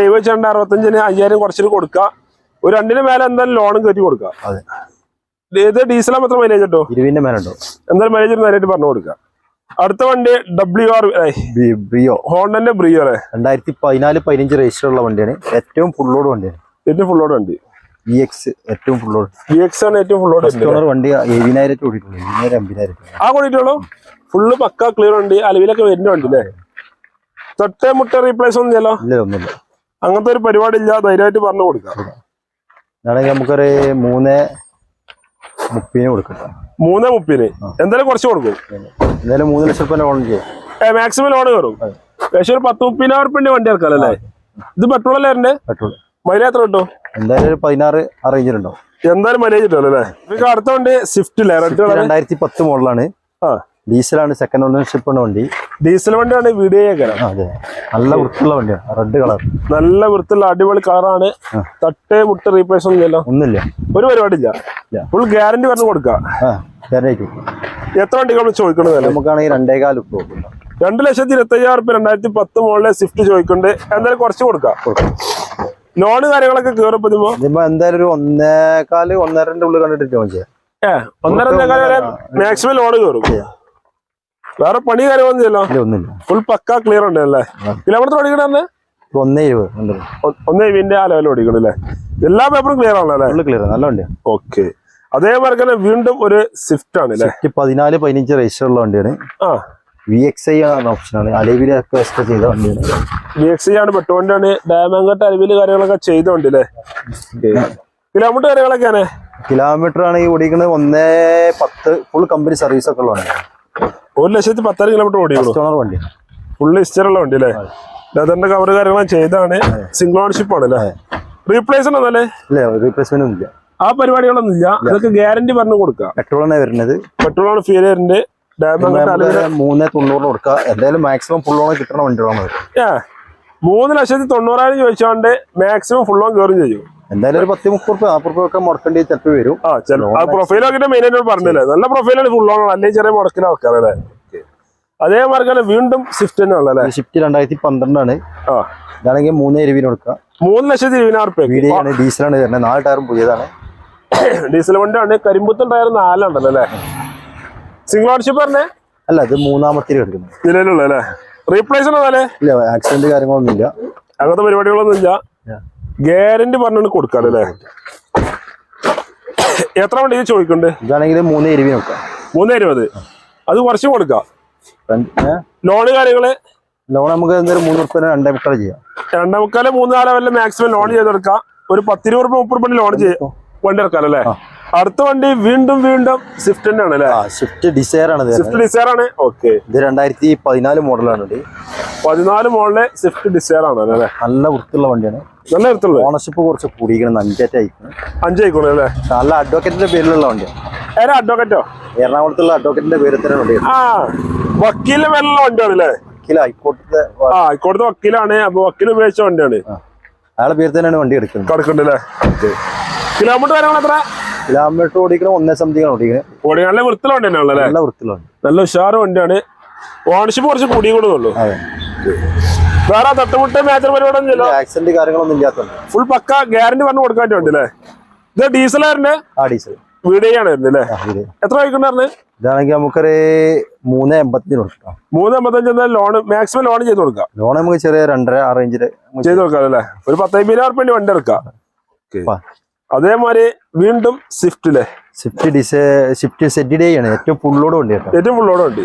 [SPEAKER 1] രൂപ
[SPEAKER 2] അറുപത്തഞ്ചിന് അയ്യായിരം കുറച്ചിട്ട് കൊടുക്കുക ഒരു രണ്ടിന് മേലെ എന്തായാലും ലോണും കയറ്റി കൊടുക്കാം.
[SPEAKER 1] അതെ.
[SPEAKER 2] ഇത് മാത്രം എത്ര മൈലേജ് കിട്ടും
[SPEAKER 1] ഇരുവിന്റെ ഉണ്ടോ?
[SPEAKER 2] എന്തായാലും മൈലേജ് നേരിട്ട് പറഞ്ഞു കൊടുക്കാം. അടുത്ത വണ്ടി ഡബ്ല്യു ആർ
[SPEAKER 1] ബ്രിയോ.
[SPEAKER 2] ഹോണ്ടന്റെ ബ്രിയോ അല്ലേ?
[SPEAKER 1] രണ്ടായിരത്തി പതിനാല് പതിനഞ്ച് രജിസ്റ്റർ ഉള്ള വണ്ടിയാണ്. ഏറ്റവും ഫുള്ളോട് വണ്ടിയാണ്.
[SPEAKER 2] ഏറ്റവും ഫുള്ളോട് വണ്ടി.
[SPEAKER 1] ഇ എക്സ് ഏറ്റവും ലോഡ്
[SPEAKER 2] ബി എക്സ് ആണ് ഏറ്റവും ഫുള്ളോട് വണ്ടി
[SPEAKER 1] വണ്ടി ഏഴിനായിരം ഓടിയിട്ടുള്ളൂ. ഏഴിനായിരം അമ്പതിനായിരം
[SPEAKER 2] ആ കൂടിയിട്ടുള്ളൂ? ഫുള്ള് പക്ക ക്ലിയർ ഉണ്ട് അലവിലൊക്കെ വരുന്ന വണ്ടി അല്ലേ? തൊട്ടേ മുട്ട റീപ്ലേസ് ഒന്നും
[SPEAKER 1] ഇല്ല ഒന്നുമില്ല.
[SPEAKER 2] അങ്ങനത്തെ ഒരു പരിപാടി ഇല്ല ധൈര്യമായിട്ട് പറഞ്ഞു കൊടുക്കാം.
[SPEAKER 1] ഇതാണെങ്കിൽ നമുക്കൊരു മൂന്ന് മുപ്പതിന് കൊടുക്കട്ടെ.
[SPEAKER 2] മൂന്ന് മുപ്പതിന് എന്തായാലും കുറച്ച് കൊടുക്കും.
[SPEAKER 1] എന്തായാലും മൂന്ന് ലക്ഷം റുപ്യ ലോൺ ചെയ്യാം.
[SPEAKER 2] മാക്സിമം ലോൺ കയറും ഏകദേശം ഒരു പത്ത് മുപ്പതിനായിരം റുപ്യന്റെ വണ്ടി ഇറക്കാം അല്ലേ? ഇത് പെട്രോൾ അല്ലേ എന്റെ
[SPEAKER 1] പെട്രോൾ
[SPEAKER 2] മൈലേജ് എത്ര കിട്ടും?
[SPEAKER 1] എന്തായാലും ഒരു പതിനാറ് ആ റേഞ്ചിലുണ്ടാവും
[SPEAKER 2] എന്തായാലും മൈലേജ് കിട്ടുമല്ലോ അല്ലേ? അടുത്ത വണ്ടി സ്വിഫ്റ്റ് അല്ലേ?
[SPEAKER 1] രണ്ടായിരത്തി പത്ത് മോഡലാണ്.
[SPEAKER 2] ആ.
[SPEAKER 1] ഡീസലാണ് സെക്കൻഡ് ഓണർഷിപ്പ് ഉള്ള വണ്ടി.
[SPEAKER 2] ഡീസൽ വണ്ടിയാണ്
[SPEAKER 1] ആ, അതെ. നല്ല വൃത്തിയുള്ള വണ്ടിയാണ്. റെഡ് കളർ
[SPEAKER 2] നല്ല വൃത്തിയുള്ള അടിപൊളി കളറാണ് തട്ട് മുട്ട് റീപ്ലേസ് ഒന്നും ഇല്ല
[SPEAKER 1] ഒന്നുമില്ല.
[SPEAKER 2] ഒരു പരിപാടി ഇല്ല. ഫുൾ ഗ്യാരണ്ടി പറഞ്ഞു കൊടുക്കാം എത്ര വണ്ടികൾ ചോദിക്കണത്?
[SPEAKER 1] നമുക്കാണെങ്കിൽ രണ്ടേകാൽ ഉപ്പ്
[SPEAKER 2] രണ്ട് ലക്ഷത്തി ഇരുപത്തി അയ്യായിരം റുപ്യ രണ്ടായിരത്തി പത്ത് മുകളിലെ സ്വിഫ്റ്റ് ചോദിക്കുന്നുണ്ട്. എന്തായാലും കുറച്ച് കൊടുക്കാം. ലോണ് കാര്യങ്ങളൊക്കെ കയറിപ്പോ
[SPEAKER 1] ഇതിപ്പോ. എന്തായാലും ഒരു ഒന്നേകാൽ ഒന്നരന്റെ ഉള്ളിൽ കണ്ടിട്ട്
[SPEAKER 2] ഏഹ് ഒന്നര മാക്സിമം ലോണ് കയറും വേറെ പണി കാര്യമൊന്നും ചെയ്യല്ലോ
[SPEAKER 1] ഒന്നുമില്ല.
[SPEAKER 2] ഫുൾ പക്ക ക്ലിയർ ഉണ്ട് അല്ലേ? കിലോമീറ്റർ ഓടിക്കണേ
[SPEAKER 1] ഒന്നേ ഇരുപത്
[SPEAKER 2] ഒന്നേ ഇരുപതിന്റെ ആ ലെവലിൽ ഓടിക്കണല്ലേ എല്ലാ പേപ്പറും ക്ലിയർ ആണല്ലോ
[SPEAKER 1] ക്ലിയർ നല്ല വണ്ടി
[SPEAKER 2] ഓക്കെ അതേമാതിരി തന്നെ വീണ്ടും ഒരു സ്വിഫ്റ്റ് ആണ്
[SPEAKER 1] സ്വിഫ്റ്റ് പതിനാല് പതിനഞ്ച് രജിസ്റ്റർ ഉള്ള വണ്ടിയാണ്.
[SPEAKER 2] ആ.
[SPEAKER 1] വി എക്സ് ഐ ആണ് ഓപ്ഷനാണ് ആണ്. എക്സ്ട്രാ ചെയ്ത വണ്ടിയാണ്.
[SPEAKER 2] വി എക്സ് ഐ ആണ് പെട്ടുകൊണ്ടാണ് ഡാമങ്കട്ട് അലവിൽ കാര്യങ്ങളൊക്കെ ചെയ്തോണ്ട് അല്ലേ? കിലോമീറ്റർ കാര്യങ്ങളൊക്കെയാണ്?
[SPEAKER 1] കിലോമീറ്റർ ആണ് ഈ ഓടിക്കുന്നത് ഒന്നേ പത്ത് ഫുൾ കമ്പനി സർവീസ് ഒക്കെ ഉള്ള വണ്ടിയാണ്.
[SPEAKER 2] ഒരു ലക്ഷത്തി പത്തര കിലോമീറ്റർ ഓടിയുള്ളൂ
[SPEAKER 1] വണ്ടി.
[SPEAKER 2] ഫുള്ള് ഹിസ്റ്ററുള്ള വണ്ടി അല്ലേ ലെതറിന്റെ കവർ കാര്യങ്ങളും ചെയ്താണ്. സിംഗിൾ ഓൺഷിപ്പ് ആണ് അല്ലേ? റീപ്ലേസ്
[SPEAKER 1] ഇല്ല റീപ്ലേസ്മെന്റ് ഒന്നും ഇല്ല
[SPEAKER 2] ആ പരിപാടികളൊന്നും ഇല്ല. അതൊക്കെ ഗ്യാരണ്ടി പറഞ്ഞു കൊടുക്കാം
[SPEAKER 1] പെട്രോൾ ആണ് വരുന്നത്.
[SPEAKER 2] പെട്രോൾ ആണ് ഫീൽ
[SPEAKER 1] വരുന്നത്. മൂന്ന് തൊണ്ണൂറിന് കൊടുക്കുക. എന്തായാലും മാക്സിമം ഫുൾ ഓൺ കിട്ടണ വണ്ടികളാണ്
[SPEAKER 2] മൂന്ന് ലക്ഷത്തി തൊണ്ണൂറായിരം ചോദിച്ചോണ്ട് മാക്സിമം ഫുൾ ഓൺ കയറും ചെയ്യും.
[SPEAKER 1] എന്തായാലും ഒരു പത്ത് മുപ്പത് റുപ്യ നാൽപ്പത് റുപ്യ ഒക്കെ മുടക്കേണ്ടി ചിലപ്പോൾ വരും.
[SPEAKER 2] ആ ഒക്കെ മെയിൻ ആയിട്ട് പറഞ്ഞില്ലേ? നല്ല പ്രൊഫൈലാണ് ഫുൾ ഓൺ അല്ലെങ്കിൽ ചെറിയ മുടക്കിന് ആൾക്കാരല്ലേ അതേമാതിരി തന്നെ വീണ്ടും സ്വിഫ്റ്റ് തന്നെ ഉള്ളല്ലേ
[SPEAKER 1] സ്വിഫ്റ്റ് രണ്ടായിരത്തി പന്ത്രണ്ടാണ്.
[SPEAKER 2] ആ.
[SPEAKER 1] ഇതാണെങ്കിൽ മൂന്ന് ഇരുപതിന് കൊടുക്കാം
[SPEAKER 2] മൂന്ന് ലക്ഷത്തി ഇരുപതിനായിരം റുപ്യ
[SPEAKER 1] ഡീസലാണ് വരുന്നത്. നാല് ടയറും പുതിയതാണ്.
[SPEAKER 2] ഡീസൽ വണ്ടിയാണ്. കരിമ്പുത്തൻ ടയർ നാലുണ്ടല്ലോ അല്ലേ? സിംഗിൾ ഓണർഷിപ്പ് പറഞ്ഞേ?
[SPEAKER 1] അല്ല ഇത് മൂന്നാമത്തെ എടുക്കുന്നത്.
[SPEAKER 2] നിലവിലുള്ള അല്ലേ? റീപ്ലേസ് അല്ലേ?
[SPEAKER 1] ഇല്ല ആക്സിഡന്റ് കാര്യങ്ങളൊന്നും ഇല്ല
[SPEAKER 2] അങ്ങനത്തെ പരിപാടികളൊന്നും ഇല്ല. ഗ്യാരണ്ടി പറഞ്ഞു കൊടുക്കാറല്ലേ എത്ര വണ്ടി ഇത് ചോദിക്കുന്നുണ്ട്
[SPEAKER 1] ഇതാണെങ്കിൽ മൂന്ന് ഇരുപതിന് നോക്കാം
[SPEAKER 2] മൂന്ന് ഇരുപത് അത് കുറച്ച് കൊടുക്കാം. ലോണ് കാര്യങ്ങൾ?
[SPEAKER 1] ലോൺ നമുക്ക് എന്തായാലും മൂന്ന് ഉറുപ്പ രണ്ടേ മുക്കാൽ ചെയ്യാം.
[SPEAKER 2] രണ്ടേ മുക്കാൽ മൂന്ന് കാലം വല്ല മാക്സിമം ലോൺ ചെയ്തെടുക്കാം. ഒരു പത്തിരുപത് ഉറുപ്പ മുപ്പത് റുപ്യ ലോൺ ചെയ്യാം വണ്ടി ഇറക്കാം അല്ലേ അടുത്ത വണ്ടി വീണ്ടും വീണ്ടും സ്വിഫ്റ്റ് ആണ് അല്ലേ?
[SPEAKER 1] ആ ഷിഫ്റ്റ് ഡിസയർ ആണ്
[SPEAKER 2] സ്വിഫ്റ്റ് ഡിസയർ ആണ്. ഓക്കെ
[SPEAKER 1] ഇത് രണ്ടായിരത്തി പതിനാല് മോഡലാണ്
[SPEAKER 2] പതിനാല് മോഡലെ സ്വിഫ്റ്റ് ഡിസയർ ആണ് അല്ലേ?
[SPEAKER 1] നല്ല വൃത്തിയുള്ള വണ്ടിയാണ്.
[SPEAKER 2] നല്ല വൃത്തിയുള്ള
[SPEAKER 1] ഓണർഷിപ്പ് കുറച്ച് കൂടിയിരിക്കണം അഞ്ചാറ്റ് അയക്കണം
[SPEAKER 2] അഞ്ചായിക്കോളൂ അല്ലേ?
[SPEAKER 1] നല്ല അഡ്വക്കേറ്റിന്റെ പേരിലുള്ള വണ്ടിയാണ്.
[SPEAKER 2] ഏതാ അഡ്വക്കേറ്റോ
[SPEAKER 1] എറണാകുളത്തുള്ള അഡ്വക്കേറ്റിന്റെ പേരിൽ തന്നെ വണ്ടിയാണ്
[SPEAKER 2] ആ വക്കീലിന് പേരിലുള്ള വണ്ടിയാണ് അല്ലേ?
[SPEAKER 1] വക്കീൽ ഹൈക്കോടതിയുടെ
[SPEAKER 2] ആ ഹൈക്കോടതി വക്കീലാണ്. അപ്പൊ വക്കീൽ ഉപയോഗിച്ച വണ്ടിയാണ്.
[SPEAKER 1] അയാളെ പേര് തന്നെയാണ് വണ്ടി എടുക്കുന്നത്.
[SPEAKER 2] കിടക്കുന്നുണ്ട് അല്ലേ കിലോമീറ്റർ കാര്യങ്ങൾ എത്ര
[SPEAKER 1] കിലോമീറ്റർ ഓടിക്കണം ഒന്നേ സംതിങ് ഓടിക്കുന്നത്
[SPEAKER 2] ഓടി നല്ല വൃത്തിയുള്ള വണ്ടി
[SPEAKER 1] നല്ല വൃത്തിലുണ്ട്
[SPEAKER 2] നല്ല ഉഷാറ് വണ്ടിയാണ്. ഓണർഷിപ്പ് കുറച്ച് കൂടി കൂടുന്നുള്ളൂ
[SPEAKER 1] അതെ.
[SPEAKER 2] വേറെ തട്ടുമുട്ട മേജർ പരിപാടി
[SPEAKER 1] ആക്സിഡന്റ് കാര്യങ്ങളൊന്നും ഇല്ലാത്തത്
[SPEAKER 2] ഫുൾ പക്ക ഗ്യാരണ്ടി പറഞ്ഞു കൊടുക്കാൻ വേണ്ടി അല്ലേ? ഇത് ഡീസലാറിന്റെ
[SPEAKER 1] ആ ഡീസൽ ആ, ഇത്
[SPEAKER 2] എത്ര വൈകുണ്ടായിരുന്നു
[SPEAKER 1] ഇതാണെങ്കിൽ നമുക്കൊരു മൂന്ന് എൺപത്തിന് കൊടുക്കാം.
[SPEAKER 2] മൂന്ന് അമ്പത്തഞ്ച് എന്താ ലോൺ മാക്സിമം ലോൺ ചെയ്ത് കൊടുക്കാം.
[SPEAKER 1] ലോൺ നമുക്ക് ചെറിയ രണ്ടര ആ റേഞ്ചിൽ
[SPEAKER 2] ചെയ്ത് കൊടുക്കാം അല്ലേ? ഒരു പത്തായിരം റുപ്യ വണ്ടി എടുക്കാം. അതേമാതിരി വീണ്ടും സ്വിഫ്റ്റിലെ
[SPEAKER 1] സ്വിഫ്റ്റ് ഡിസേ സ്വിഫ്റ്റ് സെറ്റ് ഡേ ആണ്. ഏറ്റവും ഫുള്ളോട് വണ്ടി കേട്ടോ.
[SPEAKER 2] ഏറ്റവും ഫുള്ളോട് വണ്ടി.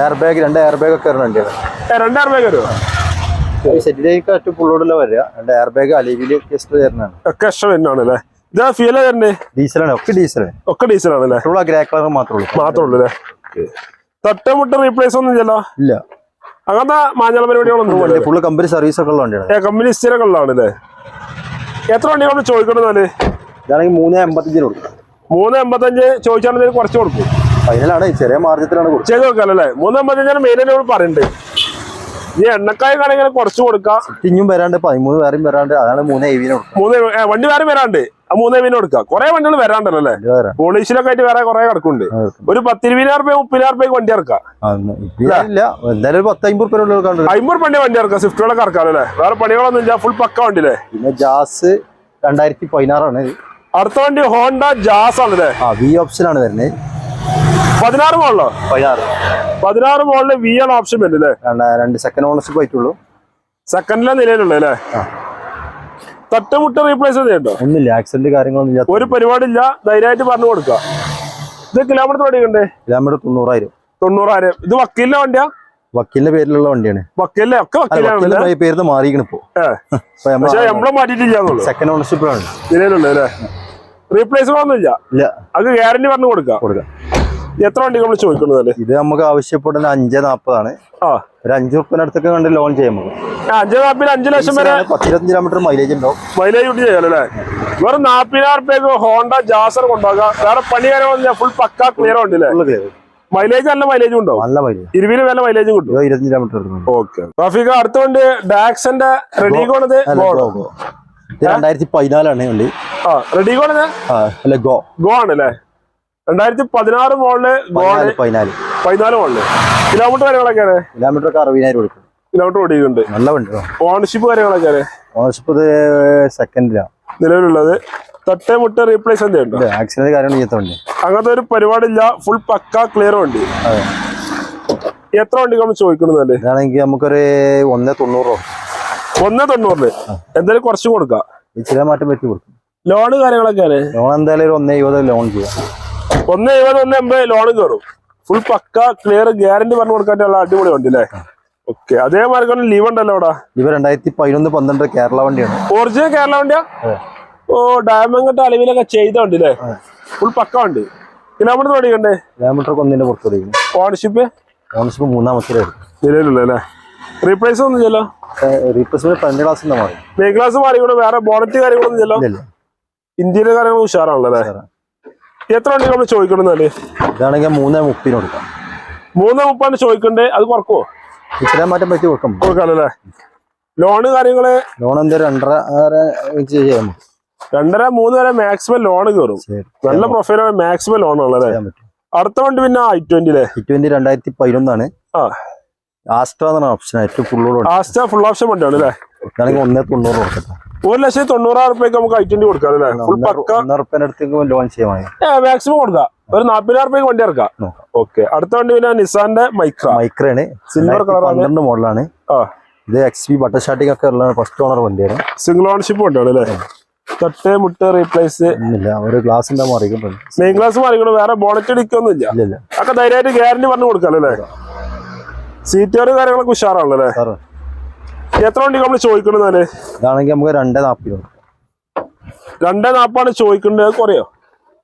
[SPEAKER 1] എയർ ബാഗ് രണ്ട് എയർ ബാഗ് ഒക്കെ വരുന്ന വണ്ടിയാണ്
[SPEAKER 2] രണ്ട് എയർ ബാഗ് വരുമോ
[SPEAKER 1] ഈ സെറ്റ് ഡേക്ക് ഏറ്റവും ഫുള്ളോടുള്ള വരിക. രണ്ട് എയർ ബാഗ് അലീവിൽ എക്സ്ട്രാ വരുന്നതാണ്
[SPEAKER 2] ഒക്കെ എക്സ്ട്രാ വരുന്നതാണ് അല്ലേ ഇതാ ഫീൽ വരുന്നത്
[SPEAKER 1] ഡീസലാണ് ഒക്കെ ഡീസലാണ്
[SPEAKER 2] ഒക്കെ ഡീസലാണ് അല്ലേ?
[SPEAKER 1] ഫുള്ള ഗ്രേ കളർ മാത്രമേ ഉള്ളൂ.
[SPEAKER 2] മാത്രമേ ഉള്ളൂ അല്ലേ? തട്ടമുട്ട റീപ്ലേസ് ഒന്നും ഇല്ലല്ലോ?
[SPEAKER 1] ഇല്ല.
[SPEAKER 2] അങ്ങനത്തെ മാഞ്ഞള പരിപാടികളൊന്നും
[SPEAKER 1] ഫുള്ള് കമ്പനി സർവീസ് ഒക്കെ ഉള്ള വണ്ടിയാണ്.
[SPEAKER 2] കമ്പനി സ്ഥിരങ്ങളിലാണ് അല്ലേ എത്ര വണ്ടി നമ്മൾ ചോദിക്കണമെന്നാൽ
[SPEAKER 1] ഇതാണെങ്കിൽ മൂന്ന് എൺപത്തഞ്ചിന് കൊടുക്കും.
[SPEAKER 2] മൂന്ന് എൺപത്തഞ്ച് ചോദിച്ചാണെങ്കിൽ കുറച്ച് കൊടുക്കും.
[SPEAKER 1] ഫൈനലാണ് ചെറിയ മാർജത്തിലാണ്
[SPEAKER 2] ചെയ്ത് നോക്കാം അല്ലേ? മൂന്ന് എൺപത്തഞ്ചാണ് നമ്മൾ പറയുന്നുണ്ട് ഈ എണ്ണക്കായ ആണെങ്കിൽ കുറച്ച് കൊടുക്കാം.
[SPEAKER 1] ഇനിയും വരാണ്ട് പതിമൂന്ന് പേരും വരാണ്ട് അതാണ് മൂന്ന് എവിന്
[SPEAKER 2] മൂന്ന് വണ്ടി വേറെ വരാണ്ട്. ആ മൂന്ന് മീൻ കൊടുക്കാം. കുറെ വണ്ടികൾ വരാണ്ടല്ലോ അല്ലേ? പോളീസിലൊക്കെ ആയിട്ട് വേറെ കുറെ കിടക്കുന്നുണ്ട്. ഒരു പത്തിരുപതിനായിരം രൂപ മുപ്പതിനായിരം രൂപയ്ക്ക് വണ്ടി ഇറക്കാം.
[SPEAKER 1] എന്തായാലും ഒരു പത്ത് അമ്പത് റുപ്യ
[SPEAKER 2] അമ്പത് പണി വണ്ടി ഇറക്കാം. സ്വിഫ്റ്റുകളൊക്കെ ഇറക്കാം അല്ലേ? വേറെ പണികളൊന്നും ഇല്ല. ഫുൾ പക്ക വണ്ടിയില്ലേ?
[SPEAKER 1] പിന്നെ ജാസ് രണ്ടായിരത്തി പതിനാറാണ്.
[SPEAKER 2] അടുത്ത വണ്ടി ഹോണ്ട ജാസ് ആണ് അല്ലേ
[SPEAKER 1] ആ വി ഓപ്ഷൻ ആണ് വരുന്നത്.
[SPEAKER 2] പതിനാറ് മോളിലോ?
[SPEAKER 1] പതിനാറ്.
[SPEAKER 2] പതിനാറ് മോളിൽ വി ആണ് ഓപ്ഷൻ വരുന്നത് അല്ലേ?
[SPEAKER 1] രണ്ട് സെക്കൻഡ് ഓണർഷിപ്പ് പോയിട്ടുള്ളൂ
[SPEAKER 2] സെക്കൻഡിലെ നിലയിലുള്ളൂ അല്ലേ? തട്ടുമുട്ട് റീപ്ലേസ് ചെയ്യണ്ടോ?
[SPEAKER 1] ഒന്നുമില്ല ആക്സിഡന്റ് കാര്യങ്ങളൊന്നും ഇല്ല
[SPEAKER 2] ഒരു പരിപാടിയില്ല ധൈര്യമായിട്ട് പറഞ്ഞു കൊടുക്കുക. ഇത് കിലോമീറ്റർ ഓടിക്കണ്ടേ
[SPEAKER 1] കിലോമീറ്റർ തൊണ്ണൂറായിരം.
[SPEAKER 2] തൊണ്ണൂറായിരം. ഇത് വക്കീലിന്റെ വണ്ടിയാ?
[SPEAKER 1] വക്കീലിന്റെ പേരിലുള്ള വണ്ടിയാണ്.
[SPEAKER 2] വക്കീലിന്റെ ഒക്കെ വക്കീലാണ്
[SPEAKER 1] വക്കീലിന്റെ പേര് മാറിയിരിക്കണ ഇപ്പോ.
[SPEAKER 2] പക്ഷെ എംബ്ലം മാറ്റിയിട്ടില്ല
[SPEAKER 1] സെക്കൻഡ് ഓണർഷിപ്പിലാണ്
[SPEAKER 2] നിലയിലുള്ള ഒന്നും ഇല്ല. അത് ഗ്യാരണ്ടി പറഞ്ഞു കൊടുക്കാം.
[SPEAKER 1] കൊടുക്കാം.
[SPEAKER 2] എത്ര വണ്ടി നമ്മൾ ചോദിക്കുന്നത്
[SPEAKER 1] ഇത് നമുക്ക് ആവശ്യപ്പെടുന്ന അഞ്ച് നാപ്പതാണ്.
[SPEAKER 2] ആ.
[SPEAKER 1] ഒരു അഞ്ച് റുപ്യന്റെ അടുത്തൊക്കെ കണ്ട് ലോൺ
[SPEAKER 2] ചെയ്യുമ്പോൾ അഞ്ചു നാപ്പിന് അഞ്ച് ലക്ഷം വരെ
[SPEAKER 1] പത്തിരുപത്തഞ്ച് കിലോമീറ്റർ മൈലേജ് ഉണ്ടാവും.
[SPEAKER 2] മൈലേജ് കൂട്ടി ചെയ്യാലോ അല്ലേ? വെറും നാപ്പതിനായിരം റുപ്യക്ക് ഹോണ്ട ജാസർ കൊണ്ടുപോകാം. വേറെ പണി കാര്യമൊന്നും ഫുൾ പക്ക ക്ലിയർ ഉണ്ടല്ലേ
[SPEAKER 1] അല്ലേ.
[SPEAKER 2] മൈലേജ് നല്ല മൈലേജ് ഉണ്ടോ?
[SPEAKER 1] നല്ല മൈലേജ്
[SPEAKER 2] ഇരുപതിന് നല്ല മൈലേജ് കിട്ടും.
[SPEAKER 1] ഇരുപത് ഇരുപത്തഞ്ച് കിലോമീറ്റർ
[SPEAKER 2] ഓക്കെ റഫീഖ് അടുത്ത വണ്ടി ഡാക്സന്റെ റെഡിഗോണത്
[SPEAKER 1] കൊണ്ടത്. ഇത് രണ്ടായിരത്തി പതിനാലാണ് വണ്ടി.
[SPEAKER 2] ആ
[SPEAKER 1] റെഡി അല്ല ഗോ.
[SPEAKER 2] ഗോ ആണ് അല്ലേ രണ്ടായിരത്തി പതിനാറ് മോളിൽ ഗോ ആണ്.
[SPEAKER 1] പതിനാല് പതിനാല്.
[SPEAKER 2] പതിനാല് മോളിൽ കിലോമീറ്റർ കാര്യങ്ങളൊക്കെയാണ്?
[SPEAKER 1] കിലോമീറ്റർ ഒക്കെ അറുപതിനായിരം കൊടുക്കും.
[SPEAKER 2] കിലോമീറ്റർ ഓടിയിട്ടുണ്ട്
[SPEAKER 1] നല്ല വണ്ടി
[SPEAKER 2] ഓണർഷിപ്പ് കാര്യങ്ങളൊക്കെയാണ്?
[SPEAKER 1] ഓണർഷിപ്പ് ഇത് സെക്കൻഡിലാണ്
[SPEAKER 2] നിലവിലുള്ളത്. തട്ടേ മുട്ട റീപ്ലേസ് എന്തെയുണ്ടോ?
[SPEAKER 1] ആക്സിഡന്റ് കാര്യങ്ങൾ ചെയ്യാത്ത
[SPEAKER 2] അങ്ങനത്തെ ഒരു പരിപാടിയില്ല ഫുൾ പക്ക ക്ലിയർ വണ്ടി. എത്ര വണ്ടി നമ്മൾ ചോദിക്കണമെന്നല്ലേ
[SPEAKER 1] ഇതാണെങ്കിൽ നമുക്കൊരു ഒന്നേ തൊണ്ണൂറോ
[SPEAKER 2] ഒന്ന് തൊണ്ണൂറിന് എന്തായാലും കുറച്ച് കൊടുക്കാം.
[SPEAKER 1] ചില മാറ്റം വെച്ച് കൊടുക്കും.
[SPEAKER 2] ലോണ് കാര്യങ്ങളൊക്കെ
[SPEAKER 1] ലോൺ എന്തായാലും ഒരു ഒന്ന് എഴുപത് ലോൺ ചെയ്യാം.
[SPEAKER 2] ഒന്ന് എഴുപത് ഒന്ന് എൺപത് ലോണ് കയറും ഫുൾ പക്ക ക്ലിയർ ഗ്യാരണ്ടി പറഞ്ഞു കൊടുക്കാനുള്ള അടിപൊളി വണ്ടി അല്ലേ? ഓക്കെ അതേമാതിരി ലീവ് ഉണ്ടല്ലോ അവിടെ.
[SPEAKER 1] ഇവ രണ്ടായിരത്തി പതിനൊന്ന് പന്ത്രണ്ട് കേരള വണ്ടിയാണ്.
[SPEAKER 2] ഒറിജിനൽ കേരള വണ്ടിയാ? ഓ ഡയമണ്ട് അലവിലൊക്കെ ചെയ്ത വണ്ടി അല്ലേ? ഫുൾ പക്ക വണ്ടി. കിലോമീറ്റർ ഓടിക്കണ്ടേ
[SPEAKER 1] കിലോമീറ്റർ ഒന്നിന്റെ പുറത്ത് കൊടുക്കും
[SPEAKER 2] ഓണർഷിപ്പ്
[SPEAKER 1] ഓണർഷിപ്പ് മൂന്നാമത്തെ
[SPEAKER 2] നിലവിലുള്ള അല്ലേ? റീപ്ലേസ് ഒന്നും ചെയ്യല്ലോ
[SPEAKER 1] റീപ്ലേസ്മെന്റ് ഫ്രണ്ട് ക്ലാസ് എന്താ മാറി
[SPEAKER 2] മെയിൻ ക്ലാസ് മാറിക്കൂടെ വേറെ ബോണറ്റ് കാര്യങ്ങളൊന്നും ചെയ്യല്ലോ
[SPEAKER 1] ഇല്ലല്ല.
[SPEAKER 2] ഇന്ത്യയിലെ കാര്യങ്ങൾ ഉഷാറാണല്ലേ എത്ര വണ്ടി നമ്മൾ ചോദിക്കണം
[SPEAKER 1] ഇതാണെങ്കിൽ മൂന്നേ മുപ്പതിന് കൊടുക്കാം.
[SPEAKER 2] മൂന്നേ മുപ്പാണ് ചോദിക്കണ്ടേ? അത് കുറക്കുവോ?
[SPEAKER 1] ഇത്ര മാറ്റം പറ്റി കൊടുക്കാം.
[SPEAKER 2] കൊടുക്കാനല്ലേ ലോണ് കാര്യങ്ങൾ?
[SPEAKER 1] ലോൺ എന്താ? രണ്ടര പറ്റും.
[SPEAKER 2] രണ്ടര മൂന്ന് വരെ മാക്സിമം ലോൺ കയറും. നല്ല പ്രൊഫൈലാണ് മാക്സിമം ലോൺ ഉള്ളത്
[SPEAKER 1] പറ്റും.
[SPEAKER 2] അടുത്ത വണ്ടി പിന്നെ ഐ ട്വന്റി
[SPEAKER 1] ഐ ട്വന്റി രണ്ടായിരത്തി പതിനൊന്നാണ്.
[SPEAKER 2] ആ.
[SPEAKER 1] ആസ്ട്ര എന്നാണ് ഓപ്ഷൻ ഏറ്റവും ഫുള്ളോട്
[SPEAKER 2] ഫുൾ ഓപ്ഷൻ വണ്ടിയാണ് അല്ലേ?
[SPEAKER 1] ഇതാണെങ്കിൽ ഒന്നേ തൊണ്ണൂറ് കൊടുക്കട്ടെ.
[SPEAKER 2] ഒരു ലക്ഷത്തി തൊണ്ണൂറായിരം റുപ്യക്ക് നമുക്ക് ഐ ട്വന്റി കൊടുക്കാം അല്ലേ? ഫുൾ പക്ക
[SPEAKER 1] അടുത്തേക്ക് ചെയ്യാൻ
[SPEAKER 2] മാക്സിമം കൊടുക്കാം. ഒരു നാപ്പതിനായിരം റുപ്യക്ക് വണ്ടി ഇറക്കാം. ഓക്കെ അടുത്ത വണ്ടി പിന്നെ നിസാന്റെ മൈക്ര
[SPEAKER 1] മൈക്രയാണ്
[SPEAKER 2] സിൽവർ കളർ
[SPEAKER 1] പന്ത്രണ്ട് മോഡലാണ്. ഇത് എക്സ് പി ബട്ടർ സ്റ്റാർട്ടിംഗ് ഒക്കെ ഉള്ള ഫസ്റ്റ് ഓണർ വണ്ടിയാണ്.
[SPEAKER 2] സിംഗിൾ ഓണർഷിപ്പ് വണ്ടിയാണ് അല്ലേ? തട്ട് മുട്ട റീപ്ലേസ്
[SPEAKER 1] ഇല്ല ഒരു ഗ്ലാസ് എന്താ മാറിയിട്ടുണ്ട്.
[SPEAKER 2] മെയിൻ ഗ്ലാസ് മാറിക്കണം വേറെ ബോണറ്റ് അടിക്കൊന്നും ഇല്ല അതൊക്കെ ധൈര്യമായിട്ട് ഗ്യാരണ്ടി പറഞ്ഞു കൊടുക്കാം അല്ലേ? സീറ്റുകാർ കാര്യങ്ങളൊക്കെ ഉഷാറാണല്ലോ എത്ര വണ്ടി നമ്മൾ ചോദിക്കണെന്നാൽ
[SPEAKER 1] ഇതാണെങ്കിൽ നമുക്ക് രണ്ടേ കൊടുക്കാം
[SPEAKER 2] രണ്ടേ നാപ്പാണ് ചോദിക്കേണ്ടത് കുറയോ?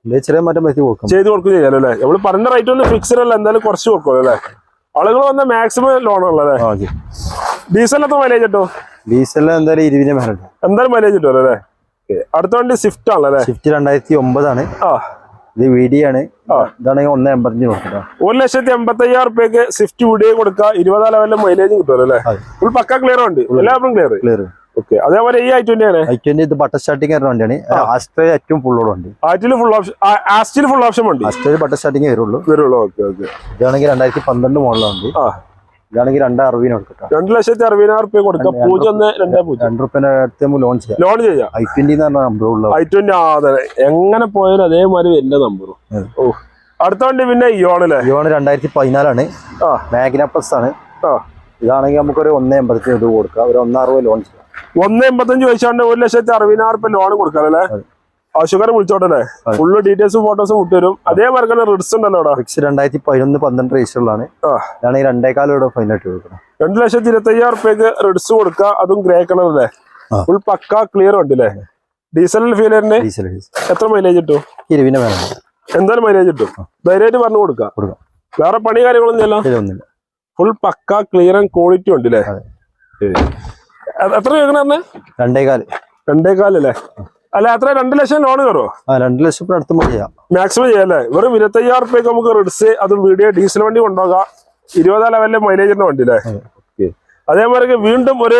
[SPEAKER 1] ഇത് ചെറിയ മാറ്റം പറ്റി കൊടുക്കാം
[SPEAKER 2] ചെയ്ത് കൊടുക്കുക ചെയ്യാലോ അല്ലേ? നമ്മൾ പറഞ്ഞ റേറ്റ് ഒന്നും ഫിക്സഡ് അല്ല എന്തായാലും കുറച്ച് കൊടുക്കുമല്ലോ അല്ലേ? ആളുകൾ വന്ന മാക്സിമം ലോൺ ഉള്ളല്ലേ
[SPEAKER 1] ഡീസലൊക്കെ
[SPEAKER 2] ഡീസൽ മൈലേജ് കിട്ടും?
[SPEAKER 1] ഡീസലിന് എന്തായാലും ഇരുപതിന് മേലുണ്ട്
[SPEAKER 2] എന്തായാലും മൈലേജ് കിട്ടുമല്ലോ അല്ലേ? അടുത്ത വണ്ടി സ്വിഫ്റ്റ് ആണല്ലേ
[SPEAKER 1] സ്വിഫ്റ്റ് രണ്ടായിരത്തി ഒമ്പതാണ്.
[SPEAKER 2] ആ.
[SPEAKER 1] ഇത്
[SPEAKER 2] വീടിയാണ്.
[SPEAKER 1] ഇതാണെങ്കിൽ ഒന്ന് എൺപത്തഞ്ച് കൊടുക്കാം
[SPEAKER 2] ഒരു ലക്ഷത്തി എൺപത്തി അയ്യായിരം റുപ്യക്ക് സ്വിഫ്റ്റ് വീഡിയോ കൊടുക്കുക. ഇരുപതാം ലെവലിലെ മൈലേജ് കിട്ടുമല്ലോ അല്ലേ? ഫുൾ പക്ക ക്ലിയർ ഉണ്ട്. എല്ലാവരും ക്ലിയർ
[SPEAKER 1] ക്ലിയർ
[SPEAKER 2] ഓക്കെ അതേപോലെ ഈ ഐ ട്വന്റി ആണ്.
[SPEAKER 1] ഐ ട്വന്റി ഇത് ബട്ടർ സ്റ്റാർട്ടിംഗ് വരുന്ന വണ്ടിയാണ്. ആസ്ട്രേ ഏറ്റവും ഫുള്ളോട് വണ്ടി.
[SPEAKER 2] ആറ്റിൽ ഫുൾ ഓപ്ഷൻ ആസ്റ്റിൽ ഫുൾ ഓപ്ഷൻ
[SPEAKER 1] ഉണ്ട് ബട്ടർ സ്റ്റാർട്ടിംഗ് വരുള്ളൂ.
[SPEAKER 2] വരുള്ളൂ. ഓക്കെ ഓക്കെ
[SPEAKER 1] ഇതാണെങ്കിൽ രണ്ടായിരത്തി പന്ത്രണ്ട് മോഡലാണ് വണ്ടി.
[SPEAKER 2] ആ.
[SPEAKER 1] ഇതാണെങ്കിൽ രണ്ട് അറുപതിന് കൊടുക്കാം
[SPEAKER 2] രണ്ട് ലക്ഷത്തി അറുപതിനായിരം റുപ്യ കൊടുക്കാം. പൂജ്യം ഒന്ന് രണ്ട് പൂജ്യം.
[SPEAKER 1] രണ്ട് റുപ്യന്റെ അടുത്ത് ലോൺ ചെയ്യാം.
[SPEAKER 2] ലോൺ ചെയ്യാം.
[SPEAKER 1] ഐ ട്വന്റി എന്ന് പറഞ്ഞ നമ്പർ ഉള്ളത്
[SPEAKER 2] ഐ ട്വന്റി അതെ. എങ്ങനെ പോയാലും അതേമാതിരി വലിയ നമ്പറും. ഓ അടുത്ത വണ്ടി പിന്നെ ഇയോണല്ലേ
[SPEAKER 1] ഇയോൺ രണ്ടായിരത്തി പതിനാലാണ് മാഗ്ന പ്ലസ് ആണ് ഇതാണെങ്കിൽ നമുക്കൊരു ഒന്ന് ഒന്നേ ഇത് കൊടുക്കാം. ഒരു ഒന്ന് അറുപത് ലോൺ ചെയ്യാം.
[SPEAKER 2] ഒന്ന് എൺപത്തഞ്ച് വയസ്സാണ്ട് ഒരു ലക്ഷത്തി അറുപതിനായിരം റുപ്യ ലോൺ കൊടുക്കാം അല്ലേ. ആവശ്യക്കാരെ വിളിച്ചോട്ടല്ലേ. ഫുള്ള് ഡീറ്റെയിൽസും ഫോട്ടോസും വിട്ടുതരും അതേ തന്നെ റിഡ്സ് ഉണ്ടല്ലോ
[SPEAKER 1] ഫിക്സ് രണ്ടായിരത്തി പതിനൊന്ന് പന്ത്രണ്ട് രജിസ്റ്ററിലാണ് ഞാൻ ഈ രണ്ടേക്കാലോടെ ഫൈനായിട്ട് കൊടുക്കണം
[SPEAKER 2] രണ്ടു ലക്ഷത്തി ഇരുപത്തി അയ്യായിരം റുപ്യക്ക് റിഡ്സ് കൊടുക്കുക അതും ഗ്രേ കളർ അല്ലേ? ഫുൾ പക്ക ക്ലിയർ ഉണ്ട് അല്ലേ ഡീസൽ ഫീലറിന് എത്ര മൈലേജ് കിട്ടും?
[SPEAKER 1] ഇരുവിനെ വേണം.
[SPEAKER 2] എന്തായാലും മൈലേജ് കിട്ടും. ധൈര്യമായിട്ട് പറഞ്ഞു കൊടുക്കാം
[SPEAKER 1] കൊടുക്കാം.
[SPEAKER 2] വേറെ പണി കാര്യങ്ങളൊന്നും full pucca clear and quality ഉണ്ട് അല്ലേ എത്ര പറഞ്ഞേ?
[SPEAKER 1] രണ്ടേകാൽ.
[SPEAKER 2] രണ്ടേകാലല്ലേ? അല്ല അത്ര രണ്ട് ലക്ഷം ലോൺ കയറുമോ
[SPEAKER 1] ആ രണ്ട് ലക്ഷം അടുത്ത് ചെയ്യാം
[SPEAKER 2] മാക്സിമം ചെയ്യാല്ലേ വെറും ഇരുപത്തയ്യായിരം റുപ്യക്ക് നമുക്ക് റിഡ്സ് അതും വീഡിയോ ഡീസൽ വണ്ടി കൊണ്ടുപോകാം. ഇരുപതാം ലെവലിലെ മൈലേജിന്റെ വണ്ടി അല്ലേ? അതേമാതിരി വീണ്ടും ഒരു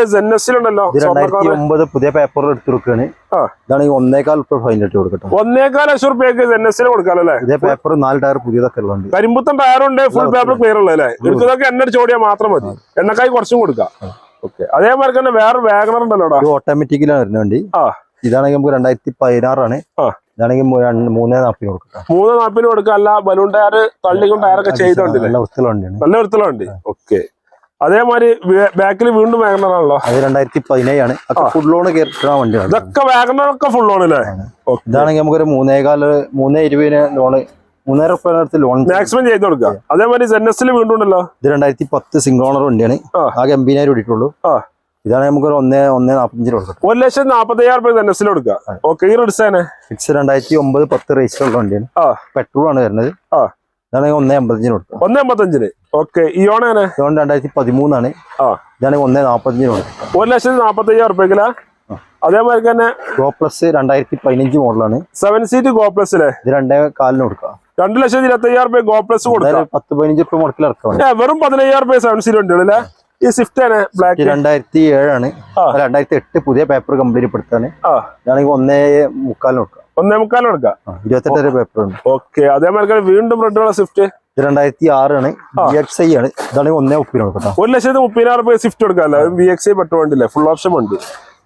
[SPEAKER 1] ഒമ്പത് പുതിയ പേപ്പർ എടുത്തു കൊടുക്കുകയാണ്. ഇതാണെങ്കിൽ ഒന്നേകാൽ ഫൈൻ ഫൈനായിട്ട് കൊടുക്കട്ടെ.
[SPEAKER 2] ഒന്നേകാൽ ലക്ഷം റുപ്യക്ക് ജെന്നസിന് കൊടുക്കാമല്ലേ
[SPEAKER 1] പുതിയ പേപ്പർ നാല് ടയർ പുതിയതൊക്കെ ഉള്ളുണ്ട്
[SPEAKER 2] കരിമ്പുത്തൻ ടയറുണ്ട് ഫുൾ പേപ്പർ ക്ലിയർ ഉള്ളത് അല്ലേ? എടുക്കുന്നതൊക്കെ എണ്ണ ഓടിയാൽ മാത്രം മതി. എണ്ണക്കായി കുറച്ചും കൊടുക്കാം. ഓക്കെ അതേമാതിരി തന്നെ വേറെ വാഗണർ ഉണ്ടല്ലോ
[SPEAKER 1] ഓട്ടോമാറ്റിക്കിലാണ് വരുന്ന വണ്ടി.
[SPEAKER 2] ആ.
[SPEAKER 1] ഇതാണെങ്കിൽ നമുക്ക് രണ്ടായിരത്തി പതിനാറാണ് ഇതാണെങ്കിൽ മൂന്നേ നാപ്പിന് കൊടുക്കാം.
[SPEAKER 2] മൂന്നേ നാപ്പിന് കൊടുക്കാം. അല്ല ബലൂൺ ടയർ തള്ളിക്കും ടയറൊക്കെ ചെയ്തോണ്ട്
[SPEAKER 1] നല്ല വൃത്തിലുണ്ട്
[SPEAKER 2] നല്ല വൃത്തിലുണ്ട് ഓക്കെ. അതേമാതിരി ബാക്കിൽ വീണ്ടും വാഗണറാണല്ലോ?
[SPEAKER 1] അത് രണ്ടായിരത്തി പതിനേഴാണ് ഫുൾ ലോൺ കയറ്റുന്ന വണ്ടിയാണ്.
[SPEAKER 2] ഇതൊക്കെ വാഗണർ ഒക്കെ ഫുൾ ലോൺ അല്ലേ
[SPEAKER 1] ഇതാണെങ്കിൽ നമുക്കൊരു മൂന്നേകാൽ മൂന്നേ ഇരുപതിന് ലോണ് മൂന്നര റുപ്യത്തിൽ അടുത്ത് ലോൺ
[SPEAKER 2] മാക്സിമം ചെയ്ത് കൊടുക്കുക അതേമാതിരി സെൻസിൽ വീണ്ടും ഉണ്ടല്ലോ?
[SPEAKER 1] ഇത് രണ്ടായിരത്തി പത്ത് സിംഗോണർ വണ്ടിയാണ്.
[SPEAKER 2] ആ.
[SPEAKER 1] എൺപതിനായിരം ഓടിയിട്ടുള്ളൂ.
[SPEAKER 2] ആ
[SPEAKER 1] നമുക്ക് ഒരു ഒന്നേ ഒന്നേ രൂപ കൊടുക്കാം.
[SPEAKER 2] ഒരു ലക്ഷം നാപ്പത്തയ്യായിരം രൂപ എൻഎസിൽ കൊടുക്കാം ഓക്കെ ഈ റിഡ്സാനെ
[SPEAKER 1] ഫിക്സ് രണ്ടായിരത്തി ഒമ്പത് പത്ത് ഉള്ള വണ്ടിയാണ്.
[SPEAKER 2] ആ.
[SPEAKER 1] പെട്രോൾ ആണ് വരുന്നത്.
[SPEAKER 2] ആ.
[SPEAKER 1] ഇതാണെങ്കിൽ ഒന്നേ അമ്പത്തഞ്ചിന് കൊടുക്കാം
[SPEAKER 2] ഒന്നേ അമ്പത്തഞ്ചിന് ഓക്കെ ഈ
[SPEAKER 1] ഇതുകൊണ്ട് രണ്ടായിരത്തി പതിമൂന്നാണ്.
[SPEAKER 2] ആ.
[SPEAKER 1] ഇതാണെങ്കിൽ ഒന്നേ നാൽപ്പത്തഞ്ചിന് കൊടുക്കാം
[SPEAKER 2] ഒരു ലക്ഷത്തി നാപ്പത്തയ്യായിരം റുപ്യക്കില അതേപോലെ തന്നെ
[SPEAKER 1] ഗോ പ്ലസ് രണ്ടായിരത്തി പതിനഞ്ച് മോഡലാണ്.
[SPEAKER 2] സെവൻ സീറ്റ് ഗോ പ്ലസ് അല്ലേ
[SPEAKER 1] ഇത് രണ്ടേ കാലിന് കൊടുക്കാം
[SPEAKER 2] രണ്ട് ലക്ഷത്തി ഇരുപത്തി അയ്യായിരം രൂപ ഗോ പ്ലസ് കൊടുക്കാം
[SPEAKER 1] എന്തായാലും പത്ത് പതിനഞ്ച് റുപ്യ
[SPEAKER 2] മുടക്കിലിറക്കാം വെറും പതിനയ്യായിരം രൂപ സെവൻ സീറ്റ് ഉണ്ട് അല്ലേ ഈ സ്വിഫ്റ്റ് ആണ് ബ്ലാക്ക്
[SPEAKER 1] രണ്ടായിരത്തി ഏഴാണ്. രണ്ടായിരത്തി എട്ട് പുതിയ പേപ്പർ കംപ്ലീറ്റ് പെടുത്താണ്. ഞാനെങ്കിൽ ഒന്നേ മുക്കാലും എടുക്കാം
[SPEAKER 2] ഒന്നേ മുക്കാലും എടുക്കാം
[SPEAKER 1] ആ, ഇരുപത്തെട്ട് പേപ്പർ ഉണ്ട്.
[SPEAKER 2] ഓക്കെ. അതേമാതിരി വീണ്ടും റെഡ് കളർ സ്വിഫ്റ്റ്
[SPEAKER 1] ഇത് രണ്ടായിരത്തി ആറാണ് വി എക്സ് ഐ ആണ്. ഇതാണെങ്കിൽ ഒന്നേ മുപ്പതിനാണ് കൊടുക്കാം
[SPEAKER 2] ഒരു ലക്ഷത്തി മുപ്പതിനായിരം രൂപ സ്വിഫ്റ്റ് കൊടുക്കാമല്ലോ വി എക്സ് ഐ പെട്ട ഫുൾ ഓപ്ഷൻ ഉണ്ട്.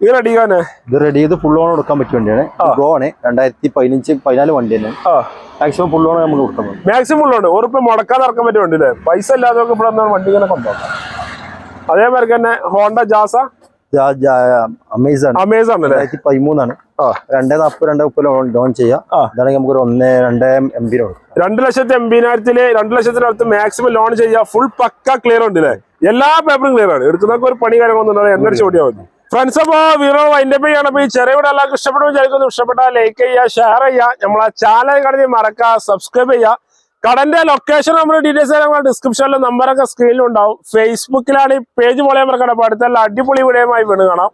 [SPEAKER 2] ഈ റെഡിക്കാനെ
[SPEAKER 1] ഇത് റെഡി ചെയ്ത് ഫുൾ ഓൺ കൊടുക്കാൻ പറ്റിയ വണ്ടിയാണ്. ഗോ ആണ്. രണ്ടായിരത്തി പതിനഞ്ച് പതിനാല് വണ്ടി തന്നെ. മാക്സിമം ഫുൾ ഓൺ നമുക്ക് കൊടുക്കാൻ പറ്റും.
[SPEAKER 2] ഫുൾ ഓൺ ഉറപ്പ് മുടക്കാതെ ഇറക്കാൻ പറ്റിയ വണ്ടി അല്ലേ പൈസ ഇല്ലാതെ ഇവിടെ വണ്ടി ഇങ്ങനെ കൊണ്ടുപോകാം അതേമാതിരി തന്നെ ഹോണ്ട ജാസ?
[SPEAKER 1] അമേസാണ്.
[SPEAKER 2] അമേസ് ആണല്ലേ
[SPEAKER 1] രണ്ടായിരത്തി പതിമൂന്നാണ്
[SPEAKER 2] ആ.
[SPEAKER 1] രണ്ടേ നാൽപ്പത് രണ്ടേ മുപ്പത് ലോൺ ചെയ്യാ. ഇതാണെങ്കിൽ നമുക്ക് ഒരു ഒന്നേ രണ്ടേ എം ബി കൊടുക്കാം
[SPEAKER 2] രണ്ട് ലക്ഷത്തി എൺപതിനായിരത്തിൽ രണ്ട് ലക്ഷത്തിനടുത്ത് മാക്സിമം ലോൺ ചെയ്യാം ഫുൾ പക്ക ക്ലിയർ ഉണ്ട് അല്ലേ? എല്ലാ പേപ്പറും ക്ലിയർ ആണ്. ഒരു പണി കാര്യങ്ങളൊന്നും എന്നടിച്ച് ഓടിയാൽ മതി ഫ്രണ്ട്സ് അപ്പോ വീറോ വൈൻഡപ്പ് ചെയ്യണം. അപ്പൊ ഈ ചെറിയ വീട് എല്ലാവർക്കും ഇഷ്ടപ്പെടും വിചാരിക്കുന്നു. ഇഷ്ടപ്പെട്ടാൽ ലൈക്ക് ചെയ്യുക ഷെയർ ചെയ്യുക. നമ്മളെ ചാനൽ കടന്ന് മറക്കുക സബ്സ്ക്രൈബ് ചെയ്യുക. കടന്റെ ലൊക്കേഷൻ നമ്മുടെ ഡീറ്റെയിൽസ് നമ്മുടെ ഡിസ്ക്രിപ്ഷനിൽ നമ്പറൊക്കെ സ്ക്രീനിൽ ഉണ്ടാവും. ഫേസ്ബുക്കിലാണ് ഈ പേജ് പോലെ മറക്കണം അപ്പൊ അടുത്തുള്ള അടിപൊളി വീഡിയോയുമായി വീണ് കാണാം.